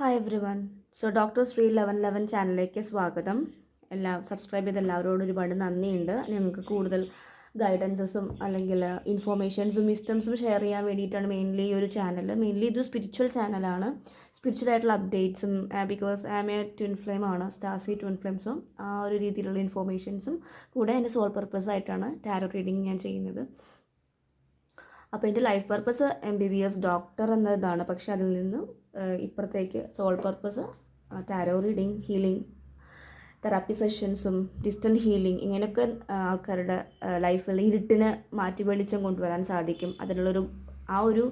Hi everyone so doctor Sree eleven eleven ചാനലിലേക്ക് സ്വാഗതം. എല്ലാ സബ്സ്ക്രൈബ് ചെയ്ത എല്ലാവരോടും ഒരുപാട് നന്ദിയുണ്ട്. ഞങ്ങൾക്ക് കൂടുതൽ ഗൈഡൻസസും അല്ലെങ്കിൽ ഇൻഫോർമേഷൻസും വിസ്റ്റംസും ഷെയർ ചെയ്യാൻ വേണ്ടിയിട്ടാണ് മെയിൻലി ഈ ഒരു ചാനൽ മെയിൻലി ഇത് സ്പിരിച്വൽ ചാനലാണ് സ്പിരിച്വൽ ആയിട്ടുള്ള അപ്ഡേറ്റ്സും because am a twin flame ആണ്. സ്റ്റാർസി ട്വിൻ ഫ്ലെയിംസും ആ ഒരു രീതിയിലുള്ള ഇൻഫോർമേഷൻസും കൂടെ എന്റെ സോൾ പർപ്പസ് ആയിട്ടാണ് ടാരോ റീഡിങ് ഞാൻ ചെയ്യുന്നത്. അപ്പോൾ എന്റെ life purpose M B B S doctor എന്നതാണ് പക്ഷേ അതിൽ നിന്ന് ഇപ്പുറത്തേക്ക് soul purpose tarot reading healing therapy sessions distant healing ഇങ്ങനെയൊക്കെ ആൾക്കാരുടെ ലൈഫിൽ ഇരുട്ടിനെ മാറ്റി വെളിച്ചം കൊണ്ടുവരാൻ സാധിക്കും. അതിനുള്ളൊരു ആ ഒരു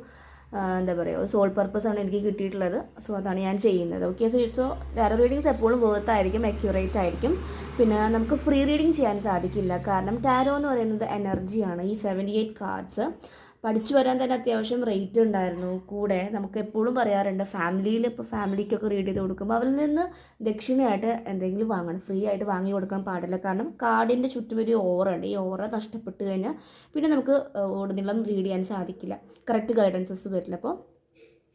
എന്താ പറയുക സോൾ പർപ്പസാണ് എനിക്ക് കിട്ടിയിട്ടുള്ളത്. സോ അതാണ് ഞാൻ ചെയ്യുന്നത്. Okay so so tarot readings എപ്പോഴും വേർത്ത് ആയിരിക്കും അക്യുറേറ്റ് ആയിരിക്കും. പിന്നെ നമുക്ക് ഫ്രീ റീഡിങ് ചെയ്യാൻ സാധിക്കില്ല. കാരണം ടാരോ എന്ന് പറയുന്നത് എനർജിയാണ് ഈ സെവന്റി എയ്റ്റ് കാർഡ്സ് പഠിച്ചു വരാൻ തന്നെ അത്യാവശ്യം റേറ്റ് ഉണ്ടായിരുന്നു. കൂടെ നമുക്ക് എപ്പോഴും പറയാറുണ്ട് ഫാമിലിയിൽ ഇപ്പോൾ ഫാമിലിക്കൊക്കെ റീഡ് ചെയ്ത് കൊടുക്കുമ്പോൾ അവരിൽ നിന്ന് ദക്ഷിണയായിട്ട് എന്തെങ്കിലും വാങ്ങണം. ഫ്രീ ആയിട്ട് വാങ്ങി കൊടുക്കാൻ പാടില്ല. കാരണം കാർഡിന്റെ ചുറ്റും ഒരു ഓറുണ്ട് ഈ ഓറ നഷ്ടപ്പെട്ട് കഴിഞ്ഞാൽ പിന്നെ നമുക്ക് ഓടുന്നിളം റീഡ് ചെയ്യാൻ സാധിക്കില്ല. കറക്റ്റ് ഗൈഡൻസസ് വരില്ല. അപ്പോൾ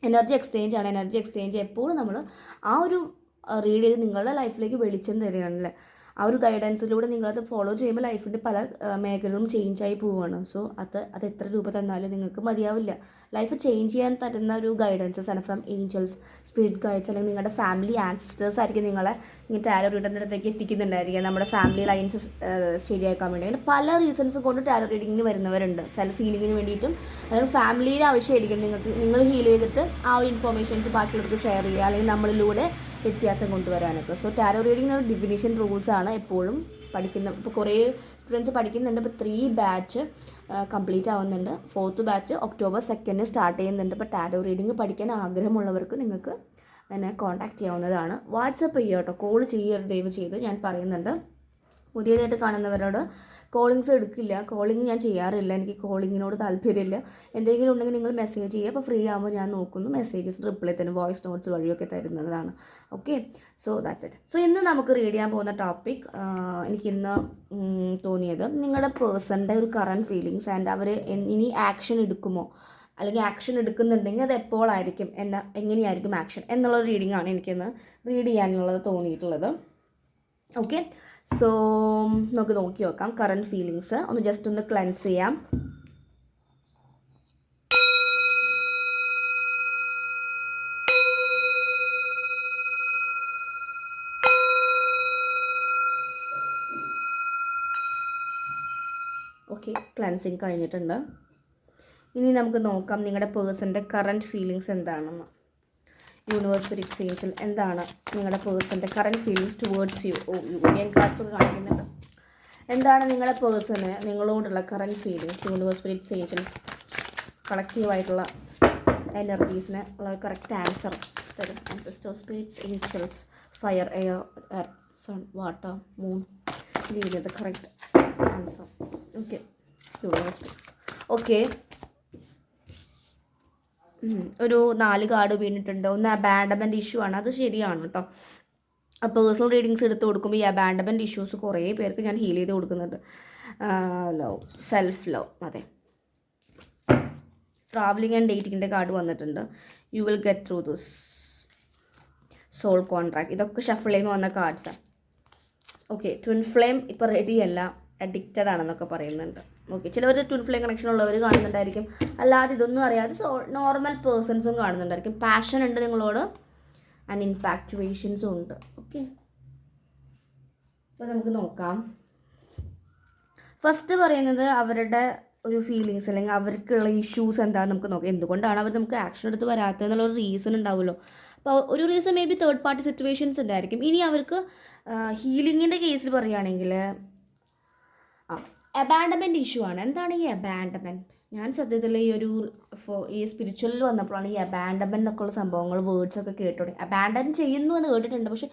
എനർജി എക്സ്ചേഞ്ച് ആണ്. എനർജി എക്സ്ചേഞ്ച് എപ്പോഴും നമ്മൾ ആ ഒരു റീഡ് ചെയ്ത് നിങ്ങളുടെ ലൈഫിലേക്ക് വെളിച്ചം തരികയാണല്ലേ? ആ ഒരു ഗൈഡൻസിലൂടെ നിങ്ങളത് ഫോളോ ചെയ്യുമ്പോൾ ലൈഫിന്റെ പല മേഖലകളും ചേഞ്ച് ആയി പോവുകയാണ്. സോ അത് അത് എത്ര രൂപ തന്നാലും നിങ്ങൾക്ക് മതിയാവില്ല. ലൈഫ് ചേഞ്ച് ചെയ്യാൻ തരുന്ന ഒരു ഗൈഡൻസസ് ആണ് ഫ്രം ഏഞ്ചൽസ് സ്പിരിറ്റ് ഗൈഡ്സ് അല്ലെങ്കിൽ നിങ്ങളുടെ ഫാമിലി ആൻസിസ്റ്റേഴ്സ് ആയിരിക്കും നിങ്ങളെ ഇങ്ങനെ ടാരോ റീഡിന്റെ അടുത്തേക്ക് എത്തിക്കുന്നുണ്ടായിരിക്കും നമ്മുടെ ഫാമിലി ലൈൻസ് ശരിയാക്കാൻ വേണ്ടി. അങ്ങനെ പല റീസൺസ് കൊണ്ട് ടാരോ റീഡിങ്ങിന് വരുന്നവരുണ്ട്. സെൽഫ് ഹീലിങ്ങിന് വേണ്ടിയിട്ടും അല്ലെങ്കിൽ ഫാമിലിയിൽ ആവശ്യമായിരിക്കും. നിങ്ങൾക്ക് നിങ്ങൾ ഹീൽ ചെയ്തിട്ട് ആ ഒരു ഇൻഫോർമേഷൻസ് ബാക്കിയുള്ളവർക്ക് ഷെയർ ചെയ്യുക. അല്ലെങ്കിൽ നമ്മളിലൂടെ വ്യത്യാസം കൊണ്ടുവരാനൊക്കെ. സോ ടാരോ റീഡിംഗ് ഒരു ഡിഫിനിഷൻ റൂൾസ് ആണ് എപ്പോഴും പഠിക്കുന്ന ഇപ്പോൾ കുറേ സ്റ്റുഡൻസ് പഠിക്കുന്നുണ്ട്. ഇപ്പോൾ ത്രീ ബാച്ച് കംപ്ലീറ്റ് ആവുന്നുണ്ട്. Fourth batch October second start ചെയ്യുന്നുണ്ട്. ഇപ്പോൾ ടാരോ റീഡിംഗ് പഠിക്കാൻ ആഗ്രഹമുള്ളവർക്ക് നിങ്ങൾക്ക് എന്നെ കോൺടാക്ട് ചെയ്യാവുന്നതാണ്. വാട്സപ്പ് ചെയ്യുക കോൾ ചെയ്യരുത് ദയവ് ചെയ്ത് ഞാൻ പറയുന്നുണ്ട്. പുതിയതായിട്ട് കാണുന്നവരോട് കോളിങ്സ് എടുക്കില്ല. കോളിങ് ഞാൻ ചെയ്യാറില്ല. എനിക്ക് കോളിങ്ങിനോട് താല്പര്യമില്ല. എന്തെങ്കിലും ഉണ്ടെങ്കിൽ നിങ്ങൾ മെസ്സേജ് ചെയ്യുക. അപ്പോൾ ഫ്രീ ആകുമ്പോൾ ഞാൻ നോക്കുന്നു. മെസ്സേജസ് റിപ്ലൈ തന്നെ വോയിസ് നോട്ട്സ് വഴിയൊക്കെ തരുന്നതാണ്. Okay so that's it so ഇന്ന് നമുക്ക് റീഡ് ചെയ്യാൻ പോകുന്ന ടോപ്പിക് എനിക്കിന്ന് തോന്നിയത് നിങ്ങളുടെ പേഴ്സണിന്റെ ഒരു കറണ്ട് ഫീലിങ്സ് ആൻഡ് അവർ ഇനി ആക്ഷൻ എടുക്കുമോ? അല്ലെങ്കിൽ ആക്ഷൻ എടുക്കുന്നുണ്ടെങ്കിൽ അത് എപ്പോഴായിരിക്കും എന്ന എങ്ങനെയായിരിക്കും ആക്ഷൻ എന്നുള്ള റീഡിംഗ് ആണ് എനിക്കിന്ന് റീഡ് ചെയ്യാനുള്ളത് തോന്നിയിട്ടുള്ളത്. ഓക്കെ സോ നമുക്ക് നോക്കി നോക്കാം കറണ്ട് ഫീലിങ്സ് ഒന്ന് ജസ്റ്റ് ഒന്ന് ക്ലെൻസ് ചെയ്യാം. ഓക്കെ ക്ലൻസിങ് കഴിഞ്ഞിട്ടുണ്ട്. ഇനി നമുക്ക് നോക്കാം നിങ്ങളുടെ പേഴ്സന്റെ കറണ്ട് ഫീലിങ്സ് എന്താണെന്ന്. യൂണിവേഴ്സ് ഒരു സേഞ്ചിൽ എന്താണ് നിങ്ങളുടെ പേഴ്സന്റെ current feelings towards you oh union cards ഒക്കെ കാണിക്കുന്നുണ്ട്. എന്താണ് നിങ്ങളുടെ പേഴ്സണ് നിങ്ങളോടുള്ള കറണ്ട് ഫീലിങ്സ് യൂണിവേഴ്സ് സ്പിരിറ്റ് സേഞ്ചൽസ് കളക്റ്റീവായിട്ടുള്ള എനർജീസിന് ഉള്ള കറക്റ്റ് ആൻസർ തരും. Ancestor spirits initials fire air earth sun water moon ഇത് correct answer okay universe spirits okay. ഒരു നാല് കാർഡ് വീണിട്ടുണ്ട്. ഒന്ന് അബാൻഡമെന്റ് ഇഷ്യൂ ആണ്. അത് ശരിയാണ് കേട്ടോ. പേഴ്സണൽ റീഡിങ്സ് എടുത്ത് കൊടുക്കുമ്പോൾ ഈ അബാൻഡമെന്റ് ഇഷ്യൂസ് കുറേ പേർക്ക് ഞാൻ ഹീൽ ചെയ്ത് കൊടുക്കുന്നുണ്ട്. ലവ് സെൽഫ് ലവ് അതെ. ട്രാവലിംഗ് ആൻഡ് ഡേറ്റിങ്ങിന്റെ കാർഡ് വന്നിട്ടുണ്ട്. You will get through this soul contract ഇതൊക്കെ ഷഫിൾ ചെയ്യുമ്പോൾ വന്ന കാർഡ്സാണ് ഓക്കെ ട്വിൻ ഫ്ലെയിം ഇപ്പോൾ റെഡിയല്ല അഡിക്റ്റഡ് ആണെന്നൊക്കെ പറയുന്നുണ്ട്. ഓക്കെ ചിലവർ ട്വിൻ ഫ്ലെയിം കണക്ഷൻ ഉള്ളവർ കാണുന്നുണ്ടായിരിക്കും. അല്ലാതെ ഇതൊന്നും അറിയാതെ സോ നോർമൽ പേഴ്സൺസും കാണുന്നുണ്ടായിരിക്കും. പാഷൻ ഉണ്ട് നിങ്ങളോട് ആൻഡ് ഇൻഫാക്ച്വേഷൻസും ഉണ്ട്. ഓക്കെ അപ്പോൾ നമുക്ക് നോക്കാം. ഫസ്റ്റ് പറയുന്നത് അവരുടെ ഒരു ഫീലിങ്സ് അല്ലെങ്കിൽ അവർക്കുള്ള ഇഷ്യൂസ് എന്താണെന്ന് നമുക്ക് നോക്കാം. എന്തുകൊണ്ടാണ് അവർ നമുക്ക് ആക്ഷൻ എടുത്ത് വരാത്തെന്നുള്ള ഒരു റീസൺ ഉണ്ടാവുമല്ലോ. അപ്പോൾ ഒരു reason maybe third party situations ഉണ്ടായിരിക്കും. ഇനി അവർക്ക് ഹീലിങ്ങിന്റെ കേസിൽ പറയുകയാണെങ്കിൽ ആ അബാൻഡമെന്റ് ഇഷ്യൂ ആണ്. എന്താണ് ഈ അബാൻഡമെന്റ് ഞാൻ സത്യത്തിൽ ഈ ഒരു ഈ സ്പിരിച്വലിൽ വന്നപ്പോഴാണ് ഈ അബാൻഡമെന്റ് എന്നൊക്കെ ഉള്ള സംഭവങ്ങൾ വേർഡ്സ് ഒക്കെ കേട്ടോടെ. അബാൻഡൻ ചെയ്യുന്നു എന്ന് കേട്ടിട്ടുണ്ട്. പക്ഷേ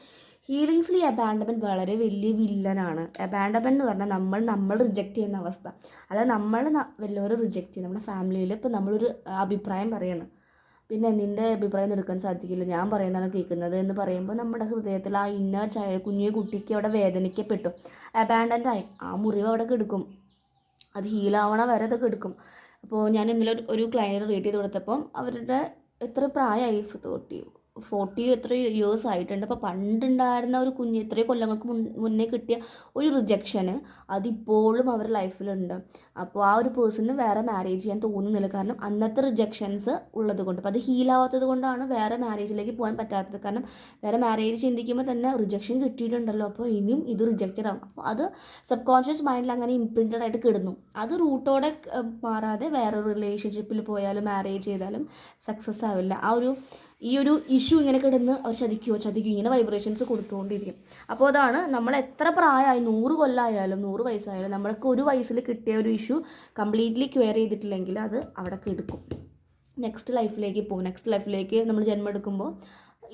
ഹീലിങ്സിൽ ഈ അബാൻഡമെന്റ് വളരെ വലിയ വില്ലനാണ് അബാൻഡമെന്റ് എന്ന് പറഞ്ഞാൽ നമ്മൾ നമ്മൾ റിജക്റ്റ് ചെയ്യുന്ന അവസ്ഥ. അതായത് നമ്മൾ വല്ലവരും റിജക്റ്റ് ചെയ്യുന്നത് നമ്മുടെ ഫാമിലിയിൽ ഇപ്പോൾ നമ്മളൊരു അഭിപ്രായം പറയണം. പിന്നെ നിന്റെ അഭിപ്രായം എടുക്കാൻ സാധിക്കില്ല. ഞാൻ പറയുന്നതാണ് കേൾക്കുന്നത് എന്ന് പറയുമ്പോൾ നമ്മുടെ ഹൃദയത്തിൽ ആ ഇന്ന ചായ കുഞ്ഞു കുട്ടിക്ക് അവിടെ വേദനിക്കപ്പെട്ടു. അബാൻഡന്റായി ആ മുറിവ് അവിടെ കിടക്കും. അത് ഹീലാവണ വരെ അത് കിടക്കും. അപ്പോൾ ഞാൻ ഇന്നലെ ഒരു- ക്ലയന്റ് റീറ്റ് ചെയ്ത് കൊടുത്തപ്പം അവരുടെ എത്ര പ്രായമായി തേർട്ടി ഫോർട്ടി എത്ര ഇയേഴ്സ് ആയിട്ടുണ്ട്. അപ്പോൾ പണ്ടുണ്ടായിരുന്ന ഒരു കുഞ്ഞ് എത്രയോ കൊല്ലങ്ങൾക്ക് മുന്നേ കിട്ടിയ ഒരു റിജക്ഷന് അതിപ്പോഴും അവരുടെ ലൈഫിലുണ്ട് അപ്പോൾ ആ ഒരു പേഴ്സണിന് വേറെ മാരേജ് ചെയ്യാൻ തോന്നുന്നില്ല. കാരണം അന്നത്തെ റിജക്ഷൻസ് ഉള്ളത് കൊണ്ട്. അപ്പോൾ അത് ഹീലാവാത്തത് കൊണ്ടാണ് വേറെ മാരേജിലേക്ക് പോകാൻ പറ്റാത്തത്. കാരണം വേറെ മാരേജ് ചിന്തിക്കുമ്പോൾ തന്നെ റിജക്ഷൻ കിട്ടിയിട്ടുണ്ടല്ലോ. അപ്പോൾ ഇനിയും ഇത് റിജക്റ്റഡ് ആവും. അപ്പോൾ അത് സബ് കോൺഷ്യസ് മൈൻഡിൽ അങ്ങനെ ഇംപ്രിന്റഡ് ആയിട്ട് കിടന്നു. അത് റൂട്ടോടെ മാറാതെ വേറെ റിലേഷൻഷിപ്പിൽ പോയാലും മാരേജ് ചെയ്താലും സക്സസ് ആവില്ല. ആ ഒരു ഈ ഒരു ഇഷ്യൂ ഇങ്ങനെ കിടന്ന് അവർ ചതിക്കുകയോ ചതിക്കുകയോ ഇങ്ങനെ വൈബ്രേഷൻസ് കൊടുത്തുകൊണ്ടിരിക്കും. അപ്പോൾ അതാണ് നമ്മൾ എത്ര പ്രായമായി നൂറ് കൊല്ലമായാലും നൂറ് വയസ്സായാലും നമ്മൾക്ക് ഒരു വയസ്സിൽ കിട്ടിയ ഒരു ഇഷ്യൂ കംപ്ലീറ്റ്ലി ക്വയർ ചെയ്തിട്ടില്ലെങ്കിൽ അത് അവിടെ കിടക്കും നെക്സ്റ്റ് ലൈഫിലേക്ക് പോകും. നെക്സ്റ്റ് ലൈഫിലേക്ക് നമ്മൾ ജന്മം എടുക്കുമ്പോൾ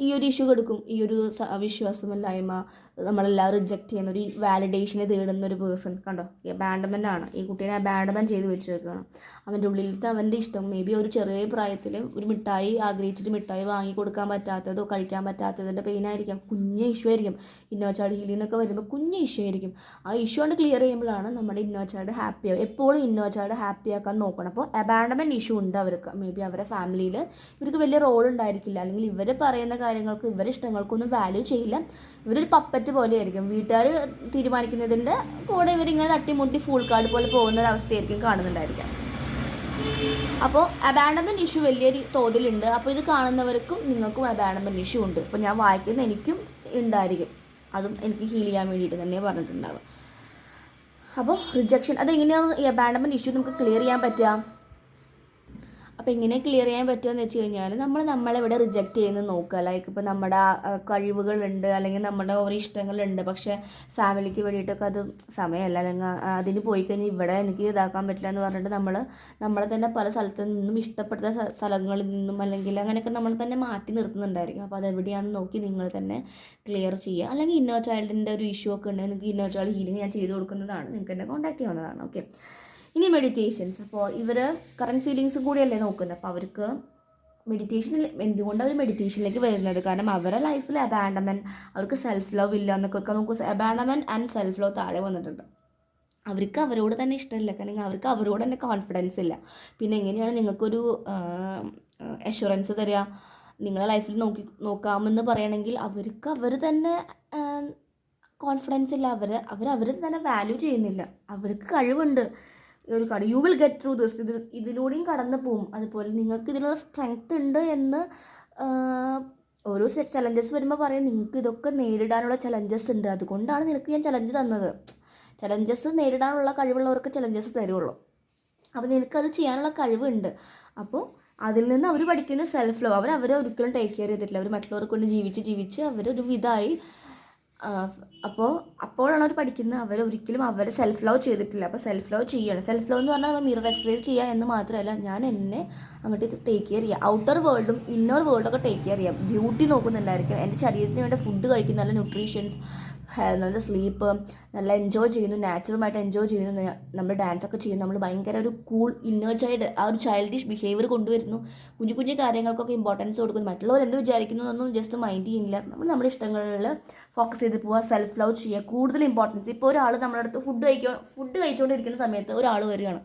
ഈ ഒരു ഇഷ്യൂ എടുക്കും ഈ ഒരു വിശ്വാസമില്ലായ്മ നമ്മളെല്ലാം റിജക്റ്റ് ചെയ്യുന്ന ഒരു വാലിഡേഷനെ തേടുന്ന ഒരു പേഴ്സൺ കണ്ടോ അബാൻഡമെന്റ് ആണ്. ഈ കുട്ടീനെ അബാൻഡമെന്റ് ചെയ്ത് വെച്ച് വെക്കുകയാണ്. അവന്റെ ഉള്ളിലത്തെ അവന്റെ ഇഷ്ടം മേ ബി ഒരു ചെറിയ പ്രായത്തിൽ ഒരു മിഠായി ആഗ്രഹിച്ചിട്ട് മിഠായി വാങ്ങി കൊടുക്കാൻ പറ്റാത്തതോ കഴിക്കാൻ പറ്റാത്തതിന്റെ പെയിനായിരിക്കാം കുഞ്ഞ് ഇഷ്യൂ ആയിരിക്കും. ഇന്നോച്ചാട് ഹീലിനൊക്കെ വരുമ്പോൾ കുഞ്ഞ് ഇഷ്യൂ ആയിരിക്കും. ആ ഇഷ്യൂ കൊണ്ട് ക്ലിയർ ചെയ്യുമ്പോഴാണ് നമ്മുടെ ഇന്നോച്ചാട് ഹാപ്പി ആവും എപ്പോഴും ഇന്നോച്ചാട് ഹാപ്പി ആക്കാൻ നോക്കണം. അപ്പോൾ അബാൻഡമെന്റ് ഇഷ്യൂ ഉണ്ട് അവർക്ക്. മേ ബി അവരുടെ ഫാമിലിയിൽ ഇവർക്ക് വലിയ റോൾ ഉണ്ടായിരിക്കില്ല. അല്ലെങ്കിൽ ഇവർ പറയുന്ന കാര്യങ്ങൾക്ക് ഇവരുടെ ഇഷ്ടങ്ങൾക്കൊന്നും വാല്യൂ ചെയ്യില്ല. ഇവരൊരു പപ്പറ്റ് പോലെയായിരിക്കും. വീട്ടുകാർ തീരുമാനിക്കുന്നതിന്റെ കൂടെ ഇവരിങ്ങനെ തട്ടിമുട്ടി ഫുൾ കാർഡ് പോലെ പോകുന്ന ഒരു അവസ്ഥയായിരിക്കും കാണുന്നുണ്ടായിരിക്കാം. അപ്പോൾ അബാൻഡമെന്റ് ഇഷ്യൂ വലിയ രീ- തോതിലുണ്ട്. അപ്പോൾ ഇത് കാണുന്നവർക്കും നിങ്ങൾക്കും അബാൻഡമെന്റ് ഇഷ്യൂ ഉണ്ട്. അപ്പോൾ ഞാൻ വായിക്കുന്ന എനിക്കും ഉണ്ടായിരിക്കും. അതും എനിക്ക് ഹീൽ ചെയ്യാൻ വേണ്ടിയിട്ട് തന്നെ പറഞ്ഞിട്ടുണ്ടാവുക. അപ്പോൾ റിജക്ഷൻ അതെങ്ങനെയാണ് ഈ അബാൻഡമെന്റ് ഇഷ്യൂ നമുക്ക് ക്ലിയർ ചെയ്യാൻ പറ്റുക? അപ്പോൾ എങ്ങനെ ക്ലിയർ ചെയ്യാൻ പറ്റുമെന്ന് വെച്ച് കഴിഞ്ഞാൽ നമ്മൾ നമ്മളെവിടെ റിജക്റ്റ് ചെയ്യുന്നത് നോക്കുക. ലൈക്ക് ഇപ്പോൾ നമ്മുടെ കഴിവുകളുണ്ട് അല്ലെങ്കിൽ നമ്മുടെ ഓരോ ഇഷ്ടങ്ങളുണ്ട്. പക്ഷെ ഫാമിലിക്ക് വേണ്ടിയിട്ടൊക്കെ അത് സമയമല്ല. അല്ലെങ്കിൽ അതിന് പോയി കഴിഞ്ഞാൽ ഇവിടെ എനിക്ക് ഇതാക്കാൻ പറ്റില്ല എന്ന് പറഞ്ഞിട്ട് നമ്മൾ നമ്മളെ തന്നെ പല സ്ഥലത്തു നിന്നും ഇഷ്ടപ്പെട്ട സ്ഥലങ്ങളിൽ നിന്നും അല്ലെങ്കിൽ അങ്ങനെയൊക്കെ നമ്മൾ തന്നെ മാറ്റി നിർത്തുന്നുണ്ടായിരിക്കും. അപ്പോൾ അതെവിടെയാണെന്ന് നോക്കി നിങ്ങൾ തന്നെ ക്ലിയർ ചെയ്യുക. അല്ലെങ്കിൽ ഇന്നോ ചൈൽഡിന്റെ ഒരു ഇഷ്യൂ ഒക്കെ ഉണ്ടെങ്കിൽ നിങ്ങൾക്ക് ഇന്നോ ചൈൽഡ് ഹീലിംഗ് ഞാൻ ചെയ്ത് കൊടുക്കുന്നതാണ്. നിങ്ങൾക്ക് എന്നെ കോൺടാക്ട് ചെയ്യുന്നതാണ് ഓക്കെ ഇനി മെഡിറ്റേഷൻസ് അപ്പോൾ ഇവർ കറണ്ട് ഫീലിങ്സും കൂടിയല്ലേ നോക്കുന്നത്. അപ്പോൾ അവർക്ക് മെഡിറ്റേഷനിൽ എന്തുകൊണ്ടാണ് അവർ മെഡിറ്റേഷനിലേക്ക് വരുന്നത്? കാരണം അവരുടെ ലൈഫിൽ അബാൻഡമെന്റ് അവർക്ക് സെൽഫ് ലവ് ഇല്ല എന്നൊക്കെ നമുക്ക് അബാൻഡമെന്റ് ആൻഡ് സെൽഫ് ലവ് താഴെ വന്നിട്ടുണ്ട്. അവർക്ക് അവരോട് തന്നെ ഇഷ്ടമില്ല. കാരണം അവർക്ക് അവരോട് തന്നെ കോൺഫിഡൻസ് ഇല്ല. പിന്നെ എങ്ങനെയാണ് നിങ്ങൾക്കൊരു അഷുറൻസ് തരിക നിങ്ങളെ ലൈഫിൽ നോക്കി നോക്കാമെന്ന് പറയണമെങ്കിൽ അവർക്ക് അവർ തന്നെ കോൺഫിഡൻസ് ഇല്ല. അവർ അവർ അവർ തന്നെ വാല്യൂ ചെയ്യുന്നില്ല. അവർക്ക് കഴിവുണ്ട്. ഒരു കാര്യം you will get through this ഇത് ഇതിലൂടെയും കടന്നു പോകും. അതുപോലെ നിങ്ങൾക്ക് ഇതിനുള്ള സ്ട്രെങ്ത് ഉണ്ട് എന്ന് ഓരോ ചലഞ്ചസ് വരുമ്പോൾ പറയും നിങ്ങൾക്ക് ഇതൊക്കെ നേരിടാനുള്ള ചലഞ്ചസ് ഉണ്ട്. അതുകൊണ്ടാണ് നിനക്ക് ഞാൻ ചലഞ്ച് തന്നത്. ചലഞ്ചസ് നേരിടാനുള്ള കഴിവുള്ളവർക്ക് ചലഞ്ചസ് തരുള്ളൂ. അപ്പോൾ നിനക്കത് ചെയ്യാനുള്ള കഴിവുണ്ട്. അപ്പോൾ അതിൽ നിന്ന് അവർ പഠിക്കുന്ന സെൽഫ് ലവ് അവർ അവരെ ഒരിക്കലും ടേക്ക് കെയർ ചെയ്തിട്ടില്ല. അവർ മറ്റുള്ളവർക്ക് കൊണ്ട് ജീവിച്ച് ജീവിച്ച് അവരൊരു വിധമായി അപ്പോൾ അപ്പോഴാണ് അവർ പഠിക്കുന്നത്. അവർ ഒരിക്കലും അവരെ സെൽഫ് ലവ് ചെയ്തിട്ടില്ല. അപ്പോൾ സെൽഫ് ലവ് ചെയ്യണം. സെൽഫ് ലവ് എന്ന് പറഞ്ഞാൽ നമ്മൾ മിറർ എക്സസൈസ് ചെയ്യുക എന്ന് മാത്രമല്ല ഞാൻ എന്നെ അങ്ങോട്ട് ടേക്ക് കെയർ ചെയ്യുക ഔട്ടർ വേൾഡും ഇന്നർ വേൾഡും ഒക്കെ ടേക്ക് കെയർ ചെയ്യാം. ബ്യൂട്ടി നോക്കുന്നുണ്ടായിരിക്കും. എന്റെ ശരീരത്തിന് വേണ്ട ഫുഡ് കഴിക്കും നല്ല ന്യൂട്രീഷൻസ് നല്ല സ്ലീപ്പ് നല്ല എൻജോയ് ചെയ്യുന്നു. നാച്ചുറലായിട്ട് എൻജോയ് ചെയ്യുന്നു. നമ്മൾ ഡാൻസ് ഒക്കെ ചെയ്യുന്നു. നമ്മൾ ഭയങ്കര ഒരു കൂൾ ഇന്നർ ചൈൽഡ് ആ ഒരു ചൈൽഡിഷ് ബിഹേവിയർ കൊണ്ടുവരുന്നു. കുഞ്ഞു കുഞ്ഞു കാര്യങ്ങൾക്കൊക്കെ ഇമ്പോർട്ടൻസ് കൊടുക്കുന്നു. മറ്റുള്ളവർ എന്ത് വിചാരിക്കുന്നു എന്നൊന്നും ജസ്റ്റ് മൈൻഡ് ചെയ്യുന്നില്ല. നമ്മൾ നമ്മുടെ ഇഷ്ടങ്ങളിൽ ഫോക്കസ് ചെയ്ത് പോവുക. സെൽഫ് ലവ് ചെയ്യുക. കൂടുതൽ ഇമ്പോർട്ടൻസ് ഇപ്പോൾ ഒരാൾ നമ്മുടെ അടുത്ത് ഫുഡ് കഴിക്കുക ഫുഡ് കഴിച്ചുകൊണ്ടിരിക്കുന്ന സമയത്ത് ഒരാൾ വരികയാണ്.